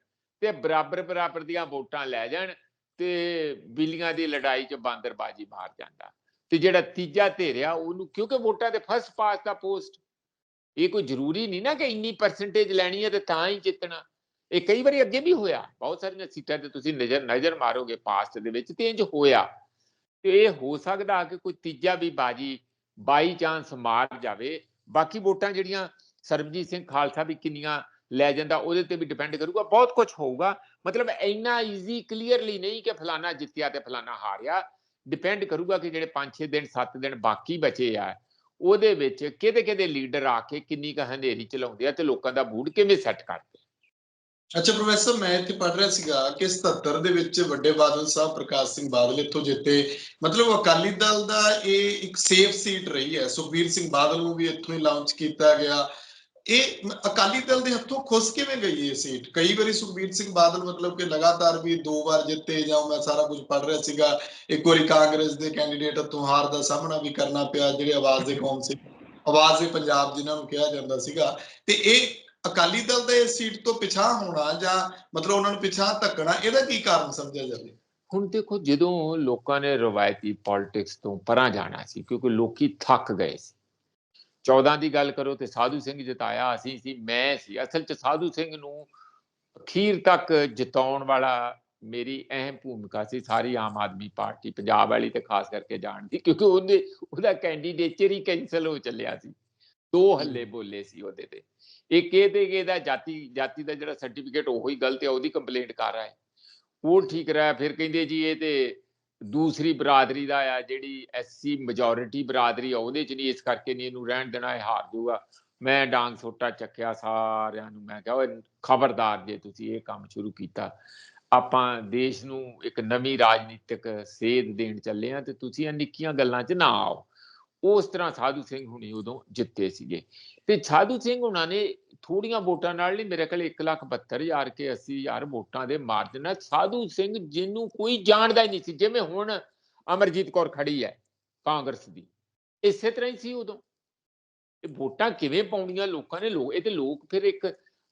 B: ਤੇ ਬਰਾਬਰ ਬਰਾਬਰ ਦੀਆਂ ਵੋਟਾਂ ਲੈ ਜਾਣ ਤੇ ਬਿੱਲੀਆਂ ਦੀ ਲੜਾਈ 'ਚ ਬਾਂਦਰ ਬਾਜੀ ਮਾਰ ਜਾਂਦਾ। ਤੇ ਜਿਹੜਾ ਤੀਜਾ ਧੇਰਿਆ ਉਹਨੂੰ ਕਿਉਂਕਿ ਵੋਟਾਂ ਤੇ ਫਸਟ ਪਾਸ ਦਾ ਪੋਸਟ ਇਹ ਕੋਈ ਜ਼ਰੂਰੀ ਨਹੀਂ ਨਾ ਕਿ ਇੰਨੀ ਪਰਸੈਂਟੇਜ ਲੈਣੀ ਹੈ ਤੇ ਤਾਂ ਹੀ ਜਿੱਤਣਾ। ਇਹ ਕਈ ਵਾਰੀ ਅੱਗੇ ਵੀ ਹੋਇਆ। ਬਹੁਤ ਸਾਰੀਆਂ ਸੀਟਾਂ ਤੇ ਤੁਸੀਂ ਨਜ਼ਰ ਨਜ਼ਰ ਮਾਰੋਗੇ ਪਾਸਟ ਦੇ ਵਿੱਚ, ਤੇ ਇੰਜ ਹੋਇਆ। ਤੇ ਇਹ ਹੋ ਸਕਦਾ ਕਿ ਕੋਈ ਤੀਜਾ ਵੀ ਬਾਜੀ ਬਾਈ ਚਾਂਸ ਮਾਰ ਜਾਵੇ। ਬਾਕੀ ਵੋਟਾਂ ਜਿਹੜੀਆਂ ਸਰਬਜੀਤ ਸਿੰਘ ਖਾਲਸਾ ਵੀ ਕਿੰਨੀਆਂ ਲੈ ਜਾਂਦਾ, ਉਹਦੇ ਤੇ ਵੀ ਡਿਪੈਂਡ ਕਰੂਗਾ। ਬਹੁਤ ਕੁਝ ਹੋਊਗਾ। ਮਤਲਬ ਇੰਨਾ ਈਜ਼ੀ ਕਲੀਅਰਲੀ ਨਹੀਂ ਕਿ ਫਲਾਣਾ ਜਿੱਤਿਆ ਤੇ ਫਲਾਣਾ ਹਾਰਿਆ। ਡਿਪੈਂਡ ਕਰੂਗਾ ਕਿ ਜਿਹੜੇ 5-6 ਦਿਨ 7 ਦਿਨ ਬਾਕੀ ਬਚੇ ਆ। ਉਹਦੇ ਵਿੱਚ ਕਿਹਦੇ ਕਿਹਦੇ ਲੀਡਰ ਆ ਕੇ ਕਿੰਨੀ ਕ ਹਨੇਰੀ ਚਲਾਉਂਦੇ ਆ ਤੇ ਲੋਕਾਂ ਦਾ ਮੂਡ ਕਿਵੇਂ ਸੈੱਟ ਕਰਦੇ
A: ਅੱਛਾ, ਪ੍ਰੋਫੈਸਰ, ਮੈਂ ਇੱਥੇ ਪੜ੍ਹ ਰਿਹਾ ਸੀਗਾ ਕਿ 77 ਦੇ ਵਿੱਚ ਵੱਡੇ ਬਾਦਲ ਸਾਹਿਬ ਪ੍ਰਕਾਸ਼ ਸਿੰਘ ਬਾਦਲ ਇੱਥੋਂ ਜਿੱਤੇ। ਮਤਲਬ ਅਕਾਲੀ ਦਲ ਦਾ ਇਹ ਇੱਕ ਸੇਫ ਸੀਟ ਰਹੀ ਹੈ। ਸੁਖਬੀਰ ਸਿੰਘ ਬਾਦਲ ਨੂੰ ਵੀ ਇੱਥੋਂ ਹੀ ਲਾਂਚ ਕੀਤਾ ਗਿਆ। ਇਹ ਅਕਾਲੀ ਦਲ ਦੇ ਹੱਥੋਂ ਖੁੱਸ ਕਿਵੇਂ ਗਈ ਇਹ ਸੀਟ? ਕਈ ਵਾਰੀ ਸੁਖਬੀਰ ਸਿੰਘ ਬਾਦਲ ਮਤਲਬ ਕਿ ਲਗਾਤਾਰ ਵੀ ਦੋ ਵਾਰ ਜਿੱਤੇ ਜਾਂ ਮੈਂ ਸਾਰਾ ਕੁਝ ਪੜ੍ਹ ਰਿਹਾ ਸੀਗਾ, ਇੱਕ ਵਾਰੀ ਕਾਂਗਰਸ ਦੇ ਕੈਂਡੀਡੇਟ ਤੋਂ ਹਾਰ ਦਾ ਸਾਹਮਣਾ ਵੀ ਕਰਨਾ ਪਿਆ, ਜਿਹੜੇ ਆਵਾਜ਼ ਦੇ ਕੌਮ ਸੀ, ਆਵਾਜ਼ ਦੇ ਪੰਜਾਬ ਜਿਨ੍ਹਾਂ ਨੂੰ ਕਿਹਾ ਜਾਂਦਾ ਸੀਗਾ। ਤੇ ਇਹ ਅਕਾਲੀ ਦਲ ਦਾ ਇਸ ਸੀਟ ਤੋਂ ਪਿਛਾਂ ਹੋਣਾ ਜਾਂ ਮਤਲਬ ਉਹਨਾਂ ਨੂੰ ਪਿਛਾਂ ਧੱਕਣਾ, ਇਹਦਾ ਕੀ ਕਾਰਨ ਸਮਝਿਆ ਜਾਵੇ?
B: ਹੁਣ ਦੇਖੋ ਜਦੋਂ ਲੋਕਾਂ ਨੇ ਰਵਾਇਤੀ ਪੋਲਿਟਿਕਸ ਤੋਂ ਪਰਾਂ ਜਾਣਾ ਸੀ, ਕਿਉਂਕਿ ਲੋਕੀ ਥੱਕ ਗਏ ਸੀ 14 ਦੀ ਗੱਲ ਕਰੋ ਤੇ ਸਾਧੂ ਸਿੰਘ ਜਿਤਾਇਆ ਅਸੀਂ ਸੀ ਮੈਂ ਸੀ। ਅਸਲ 'ਚ ਸਾਧੂ ਸਿੰਘ ਨੂੰ ਅਖੀਰ ਤੱਕ ਜਿਤਾਉਣ ਵਾਲਾ ਮੇਰੀ ਅਹਿਮ ਭੂਮਿਕਾ ਸੀ ਸਾਰੀ ਆਮ ਆਦਮੀ ਪਾਰਟੀ ਪੰਜਾਬ ਵਾਲੀ ਤੇ ਖਾਸ ਕਰਕੇ ਜਾਣਦੀ ਕਿਉਂਕਿ ਉਹਦੇ ਉਹਦਾ ਕੈਂਡੀਡੇਚਰ ਹੀ ਕੈਂਸਲ ਹੋ ਚੱਲਿਆ ਸੀ। ਦੋ ਹੱਲੇ ਬੋਲੇ ਸੀ ਉਹਦੇ ਤੇ। ਇੱਕ ਇਹ ਤੇ ਇਹਦਾ ਜਾਤੀ ਜਾਤੀ ਦਾ ਜਿਹੜਾ ਸਰਟੀਫਿਕੇਟ ਉਹ ਹੀ ਗਲਤ ਹੈ ਉਹਦੀ ਕੰਪਲੇਂਟ ਕਰ ਰਹਾ ਹੈ ਉਹ ਠੀਕ ਰਹਾ ਫਿਰ ਕਹਿੰਦੇ ਜੀ ਇਹ ਤੇ ਦੂਸਰੀ ਬਰਾਦਰੀ ਦਾ ਆ, ਜਿਹੜੀ ਐਸਸੀ ਮੈਜੋਰਿਟੀ ਬਰਾਦਰੀ ਆ, ਉਹਦੇ ਚ ਨਹੀਂ ਇਸ ਕਰਕੇ ਨਹੀਂ ਇਹਨੂੰ ਰਹਿਣ ਦੇਣਾ, ਇਹ ਹਾਰ ਜਾਊਗਾ। ਮੈਂ ਡਾਂਗ ਸੋਟਾ ਚੱਕਿਆ ਸਾਰਿਆਂ ਨੂੰ, ਮੈਂ ਕਿਹਾ ਓਏ ਖਬਰਦਾਰ ਜੇ ਤੁਸੀਂ ਇਹ ਕੰਮ ਸ਼ੁਰੂ ਕੀਤਾ। ਆਪਾਂ ਦੇਸ਼ ਨੂੰ ਇੱਕ ਨਵੀਂ ਰਾਜਨੀਤਿਕ ਸੇਧ ਦੇਣ ਚੱਲੇ ਆ ਤੇ ਤੁਸੀਂ ਇਹ ਨਿੱਕੀਆਂ ਗੱਲਾਂ 'ਚ ਨਾ ਆਓ। ਉਸ ਤਰ੍ਹਾਂ ਸਾਧੂ ਸਿੰਘ ਹੁਣੀ ਉਦੋਂ ਜਿੱਤੇ ਸੀਗੇ। ਤੇ ਸਾਧੂ ਸਿੰਘ ਹੁਣਾਂ ਨੇ ਥੋੜੀਆਂ ਵੋਟਾਂ ਨਾਲ ਨਹੀਂ, ਮੇਰੇ ਕੋਲ 172000 ਕੇ 80000 ਵੋਟਾਂ ਦੇ ਮਾਰਜਨ ਨਾਲ ਸਾਧੂ ਸਿੰਘ ਜਿਹਨੂੰ ਕੋਈ ਜਾਣਦਾ ਹੀ ਨਹੀਂ ਸੀ, ਜਿਵੇਂ ਹੁਣ ਅਮਰਜੀਤ ਕੌਰ ਖੜੀ ਹੈ ਕਾਂਗਰਸ ਦੀ। ਇਸੇ ਤਰ੍ਹਾਂ ਹੀ ਸੀ ਉਦੋਂ। ਇਹ ਵੋਟਾਂ ਕਿਵੇਂ ਪਾਉਣੀਆਂ ਲੋਕਾਂ ਨੇ? ਲੋਕ, ਇਹ ਤੇ ਲੋਕ ਫਿਰ ਇੱਕ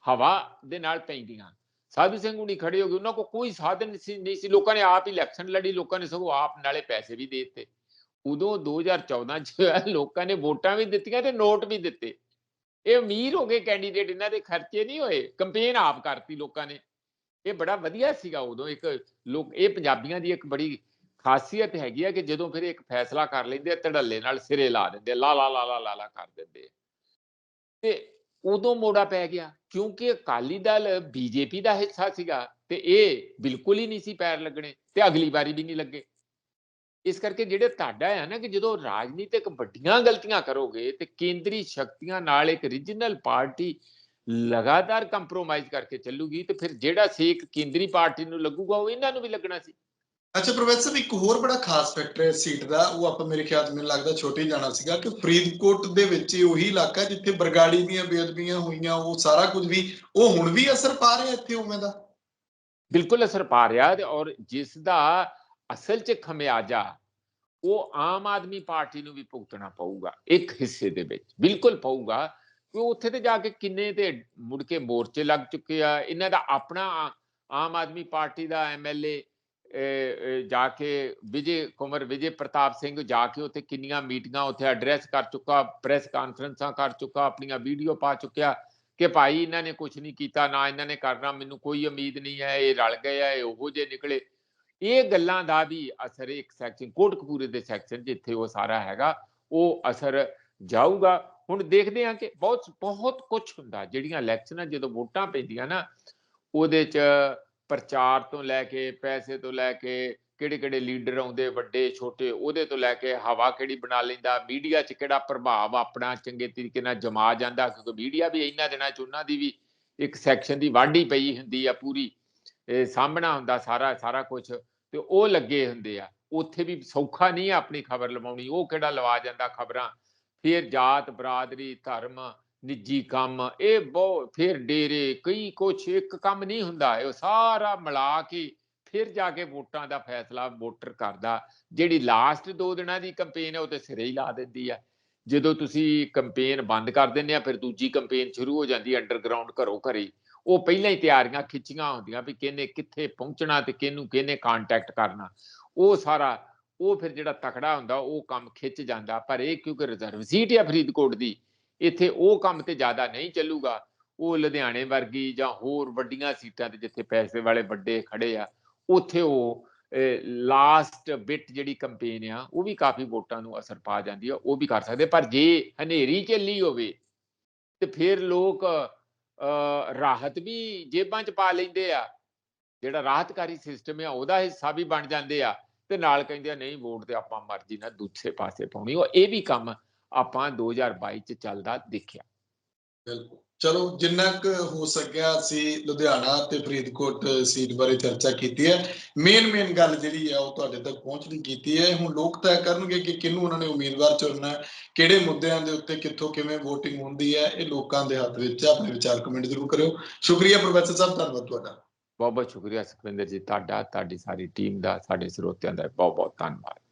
B: ਹਵਾ ਦੇ ਨਾਲ ਪੈਂਦੀਆਂ। ਸਾਧੂ ਸਿੰਘ ਹੁਣੀ ਖੜੇ ਹੋ ਗਏ, ਉਹਨਾਂ ਕੋ ਕੋਈ ਸਾਧਨ ਸੀ, ਨਹੀਂ ਸੀ। ਲੋਕਾਂ ਨੇ ਆਪ ਹੀ ਇਲੈਕਸ਼ਨ ਲੜੀ, ਲੋਕਾਂ ਨੇ ਸਗੋਂ ਆਪ ਨਾਲੇ ਪੈਸੇ ਵੀ ਦੇ ਦਿੱਤੇ। ਉਦੋਂ 2014 ਚ ਲੋਕਾਂ ਨੇ ਵੋਟਾਂ ਵੀ ਦਿੱਤੀਆਂ ਤੇ ਨੋਟ ਵੀ ਦਿੱਤੇ। ਇਹ ਅਮੀਰ ਹੋ ਗਏ ਕੈਂਡੀਡੇਟ ਇਹਨਾਂ ਦੇ ਖਰਚੇ ਨਹੀਂ ਹੋਏ। ਕੰਪੇਨ ਆਪ ਕਰਤੀ ਲੋਕਾਂ ਨੇ। ਇਹ ਬੜਾ ਵਧੀਆ ਸੀਗਾ ਉਦੋਂ ਇੱਕ ਲੋਕ ਇਹ ਪੰਜਾਬੀਆਂ ਦੀ ਇੱਕ ਬੜੀ ਖਾਸੀਅਤ ਹੈਗੀ ਆ ਕਿ ਜਦੋਂ ਫਿਰ ਇੱਕ ਫੈਸਲਾ ਕਰ ਲੈਂਦੇ ਆ ਧੜੱਲੇ ਨਾਲ ਸਿਰੇ ਲਾ ਦਿੰਦੇ ਆ, ਲਾ ਲਾ ਲਾ ਲਾ ਲਾ ਕਰ ਦਿੰਦੇ ਤੇ ਉਦੋਂ ਮੋੜਾ ਪੈ ਗਿਆ ਕਿਉਂਕਿ ਅਕਾਲੀ ਦਲ ਬੀਜੇਪੀ ਦਾ ਹਿੱਸਾ ਸੀਗਾ ਤੇ ਇਹ ਬਿਲਕੁਲ ਹੀ ਨਹੀਂ ਸੀ ਪੈਰ ਲੱਗਣੇ ਤੇ ਅਗਲੀ ਵਾਰੀ ਵੀ ਨਹੀਂ ਲੱਗੇ। ਇਸ ਕਰਕੇ ਜਿਹੜੇ ਤੁਹਾਡਾ ਹੈ ਨਾ ਕਿ ਜਦੋਂ ਰਾਜਨੀਤਿਕ ਵੱਡੀਆਂ ਗਲਤੀਆਂ ਕਰੋਗੇ ਤੇ ਕੇਂਦਰੀ ਸ਼ਕਤੀਆਂ ਨਾਲ ਇੱਕ ਰੀਜਨਲ ਪਾਰਟੀ ਲਗਾਤਾਰ ਕੰਪਰੋਮਾਈਜ਼ ਕਰਕੇ ਚੱਲੂਗੀ ਤੇ ਫਿਰ ਜਿਹੜਾ ਸੇਕ ਕੇਂਦਰੀ ਪਾਰਟੀ ਨੂੰ ਲੱਗੂਗਾ ਉਹ ਇਹਨਾਂ ਨੂੰ ਵੀ ਲੱਗਣਾ ਸੀ।
A: ਅੱਛਾ ਪ੍ਰੋਫੈਸਰ ਇੱਕ ਹੋਰ ਬੜਾ ਖਾਸ ਫੈਕਟਰ ਹੈ ਸੀਟ ਦਾ ਉਹ ਆਪਾਂ ਮੇਰੇ ਖਿਆਲ ਮੈਨੂੰ ਲੱਗਦਾ ਛੋਟੇ ਜਾਣਾ ਸੀਗਾ ਕਿ ਫਰੀਦਕੋਟ ਦੇ ਵਿੱਚ ਹੀ ਉਹੀ ਇਲਾਕਾ ਜਿੱਥੇ ਬਰਗਾੜੀ ਦੀਆਂ ਬੇਅਦਬੀਆਂ ਹੋਈਆਂ ਉਹ ਸਾਰਾ ਕੁਝ ਵੀ ਉਹ ਹੁਣ ਵੀ ਅਸਰ ਪਾ ਰਿਹਾ ਇੱਥੇ ਉਵੇਂ ਦਾ?
B: ਬਿਲਕੁਲ ਅਸਰ ਪਾ ਰਿਹਾ ਤੇ ਔਰ ਜਿਸ ਦਾ ਅਸਲ 'ਚ ਖਮਿਆਜਾ, ਉਹ ਆਮ ਆਦਮੀ ਪਾਰਟੀ ਨੂੰ ਵੀ ਭੁਗਤਣਾ ਪਊਗਾ, ਇੱਕ ਹਿੱਸੇ ਦੇ ਵਿੱਚ, ਬਿਲਕੁਲ ਪਊਗਾ ਕਿ ਉੱਥੇ ਤੇ ਜਾ ਕੇ ਕਿੰਨੇ ਤੇ ਮੁੜ ਕੇ ਮੋਰਚੇ ਲੱਗ ਚੁੱਕੇ ਆ, ਇਹਨਾਂ ਦਾ ਆਪਣਾ ਆ- ਆਮ ਆਦਮੀ ਪਾਰਟੀ ਦਾ ਐਮਐਲਏ ਜਾ ਕੇ ਵਿਜੇ ਕੁਮਰ ਵਿਜੇ ਪ੍ਰਤਾਪ ਸਿੰਘ ਜਾ ਕੇ ਉੱਥੇ ਕਿੰਨੀਆਂ ਮੀਟਿੰਗਾਂ ਉੱਥੇ ਐਡਰੈਸ ਕਰ ਚੁੱਕਾ, ਪ੍ਰੈਸ ਕਾਨਫਰੰਸਾਂ ਕਰ ਚੁੱਕਾ, ਆਪਣੀਆਂ ਵੀਡੀਓ ਪਾ ਚੁੱਕਿਆ ਕਿ ਭਾਈ ਇਹਨਾਂ ਨੇ ਕੁਝ ਨਹੀਂ ਕੀਤਾ, ਨਾ ਇਹਨਾਂ ਨੇ ਕਰਨਾ, ਮੈਨੂੰ ਕੋਈ ਉਮੀਦ ਨਹੀਂ ਹੈ, ਇਹ ਰਲ ਗਏ ਆ, ਇਹ ਉਹੋ ਜੇ ਨਿਕਲੇ। ਇਹ ਗੱਲਾਂ ਦਾ ਵੀ ਅਸਰ ਇੱਕ ਸੈਕਸ਼ਨ ਕੋਟਕਪੂਰੇ ਦੇ ਸੈਕਸ਼ਨ ਜਿੱਥੇ ਉਹ ਸਾਰਾ ਹੈਗਾ, ਉਹ ਅਸਰ ਜਾਊਗਾ। ਹੁਣ ਦੇਖਦੇ ਹਾਂ ਕਿ ਬਹੁਤ ਬਹੁਤ ਕੁਝ ਹੁੰਦਾ, ਜਿਹੜੀਆਂ ਇਲੈਕਸ਼ਨਾਂ ਜਦੋਂ ਵੋਟਾਂ ਪੈਂਦੀਆਂ ਨਾ, ਉਹਦੇ 'ਚ ਪ੍ਰਚਾਰ ਤੋਂ ਲੈ ਕੇ, ਪੈਸੇ ਤੋਂ ਲੈ ਕੇ, ਕਿਹੜੇ ਕਿਹੜੇ ਲੀਡਰ ਆਉਂਦੇ, ਵੱਡੇ, ਛੋਟੇ, ਉਹਦੇ ਤੋਂ ਲੈ ਕੇ ਹਵਾ ਕਿਹੜੀ ਬਣਾ ਲੈਂਦਾ, ਮੀਡੀਆ 'ਚ ਕਿਹੜਾ ਪ੍ਰਭਾਵ ਆਪਣਾ ਚੰਗੇ ਤਰੀਕੇ ਨਾਲ ਜਮਾ ਜਾਂਦਾ, ਕਿਉਂਕਿ ਮੀਡੀਆ ਵੀ ਇਹਨਾਂ ਦਿਨਾਂ 'ਚ ਉਹਨਾਂ ਦੀ ਵੀ ਇੱਕ ਸੈਕਸ਼ਨ ਦੀ ਵਾਢੀ ਪਈ ਹੁੰਦੀ ਆ ਪੂਰੀ। ਇਹ ਸਾਹਮਣਾ ਹੁੰਦਾ ਸਾਰਾ ਸਾਰਾ ਕੁਝ ਤੇ ਉਹ ਲੱਗੇ ਹੁੰਦੇ ਆ। ਉੱਥੇ ਵੀ ਸੌਖਾ ਨਹੀਂ ਆਪਣੀ ਖਬਰ ਲਵਾਉਣੀ, ਉਹ ਕਿਹੜਾ ਲਵਾ ਜਾਂਦਾ ਖਬਰਾਂ? ਫਿਰ ਜਾਤ, ਬਰਾਦਰੀ, ਧਰਮ, ਨਿੱਜੀ ਕੰਮ, ਇਹ ਬਹੁਤ ਫਿਰ ਡੇਰੇ, ਕਈ ਕੁਛ, ਇੱਕ ਕੰਮ ਨਹੀਂ ਹੁੰਦਾ, ਇਹ ਸਾਰਾ ਮਿਲਾ ਕੇ ਫਿਰ ਜਾ ਕੇ ਵੋਟਾਂ ਦਾ ਫੈਸਲਾ ਵੋਟਰ ਕਰਦਾ। ਜਿਹੜੀ ਲਾਸਟ ਦੋ ਦਿਨਾਂ ਦੀ ਕੰਪੇਨ ਹੈ ਉਹ ਤੇ ਸਿਰੇ ਹੀ ਲਾ ਦਿੰਦੀ ਹੈ ਜਦੋਂ ਤੁਸੀਂ ਕੰਪੇਨ ਬੰਦ ਕਰ ਦਿੰਦੇ ਆ, ਫਿਰ ਦੂਜੀ ਕੰਪੇਨ ਸ਼ੁਰੂ ਹੋ ਜਾਂਦੀ ਅੰਡਰਗਰਾਉਂਡ ਘਰੋਂ ਘਰੇ। ਉਹ ਪਹਿਲਾਂ ਹੀ ਤਿਆਰੀਆਂ ਖਿੱਚੀਆਂ ਹੁੰਦੀਆਂ ਵੀ ਕਿਹਨੇ ਕਿੱਥੇ ਪਹੁੰਚਣਾ ਤੇ ਕਿਹਨੂੰ ਕਿਹਨੇ ਕੰਟੈਕਟ ਕਰਨਾ। ਉਹ ਸਾਰਾ, ਉਹ ਫਿਰ ਜਿਹੜਾ ਤਕੜਾ ਹੁੰਦਾ, ਉਹ ਕੰਮ ਖਿੱਚ ਜਾਂਦਾ। ਪਰ ਇਹ ਕਿਉਂਕਿ ਰਿਜ਼ਰਵ ਸੀਟ ਹੈ ਫਰੀਦਕੋਟ ਦੀ, ਇੱਥੇ ਉਹ ਕੰਮ ਤੇ ਜ਼ਿਆਦਾ ਨਹੀਂ ਚੱਲੂਗਾ। ਉਹ ਲੁਧਿਆਣੇ ਵਰਗੀ ਜਾਂ ਹੋਰ ਵੱਡੀਆਂ ਸੀਟਾਂ ਤੇ ਜਿੱਥੇ ਪੈਸੇ ਵਾਲੇ ਵੱਡੇ ਖੜੇ ਆ, ਉੱਥੇ ਉਹ ਲਾਸਟ ਬਿਟ ਜਿਹੜੀ ਕੰਪੇਨ ਆ, ਉਹ ਵੀ ਕਾਫੀ ਵੋਟਾਂ ਨੂੰ ਅਸਰ ਪਾ ਜਾਂਦੀ ਆ, ਉਹ ਵੀ ਕਰ ਸਕਦੇ ਪਰ ਜੇ ਹਨੇਰੀ ਚੱਲੀ ਹੋਵੇ ਤੇ ਫਿਰ ਲੋਕ ਰਾਹਤ ਵੀ ਜੇਬਾਂ 'ਚ ਪਾ ਲੈਂਦੇ ਆ। ਜਿਹੜਾ ਰਾਹਤਕਾਰੀ ਸਿਸਟਮ ਆ, ਉਹਦਾ ਹਿੱਸਾ ਵੀ ਬਣ ਜਾਂਦੇ ਆ ਤੇ ਨਾਲ ਕਹਿੰਦੇ ਆ, ਨਹੀਂ, ਵੋਟ ਤੇ ਆਪਾਂ ਮਰਜ਼ੀ ਨਾਲ ਦੂਸਰੇ ਪਾਸੇ ਪਾਉਣੀ। ਉਹ ਇਹ ਵੀ ਕੰਮ ਆਪਾਂ 2022 ਚ ਚੱਲਦਾ ਦੇਖਿਆ।
A: ਬਿਲਕੁਲ। ਚਲੋ, ਜਿੰਨਾ ਕੁ ਹੋ ਸਕਿਆ ਅਸੀਂ ਲੁਧਿਆਣਾ ਤੇ ਫਰੀਦਕੋਟ ਸੀਟ ਬਾਰੇ ਚਰਚਾ ਕੀਤੀ ਹੈ। ਮੇਨ ਮੇਨ ਗੱਲ ਜਿਹੜੀ ਹੈ ਉਹ ਤੁਹਾਡੇ ਤੱਕ ਪਹੁੰਚਣੀ ਕੀਤੀ ਹੈ। ਹੁਣ ਲੋਕ ਤੈਅ ਕਰਨਗੇ ਕਿ ਕਿਹਨੂੰ ਉਹਨਾਂ ਨੇ ਉਮੀਦਵਾਰ ਚੁਣਨਾ ਹੈ, ਕਿਹੜੇ ਮੁੱਦਿਆਂ ਦੇ ਉੱਤੇ ਕਿੱਥੋਂ ਕਿਵੇਂ VOTING ਹੁੰਦੀ ਹੈ, ਇਹ ਲੋਕਾਂ ਦੇ ਹੱਥ ਵਿੱਚ ਹੈ ਆਪਣੇ ਵਿਚਾਰ ਕਮੈਂਟ ਜ਼ਰੂਰ ਕਰਿਓ। ਸ਼ੁਕਰੀਆ ਪ੍ਰੋਫੈਸਰ ਸਾਹਿਬ, ਧੰਨਵਾਦ ਤੁਹਾਡਾ।
B: ਬਹੁਤ ਬਹੁਤ ਸ਼ੁਕਰੀਆ ਸੁਖਵਿੰਦਰ ਜੀ। ਤੁਹਾਡਾ, ਤੁਹਾਡੀ ਸਾਰੀ ਟੀਮ ਦਾ, ਸਾਡੇ ਸਰੋਤਿਆਂ ਦਾ ਬਹੁਤ ਬਹੁਤ ਧੰਨਵਾਦ।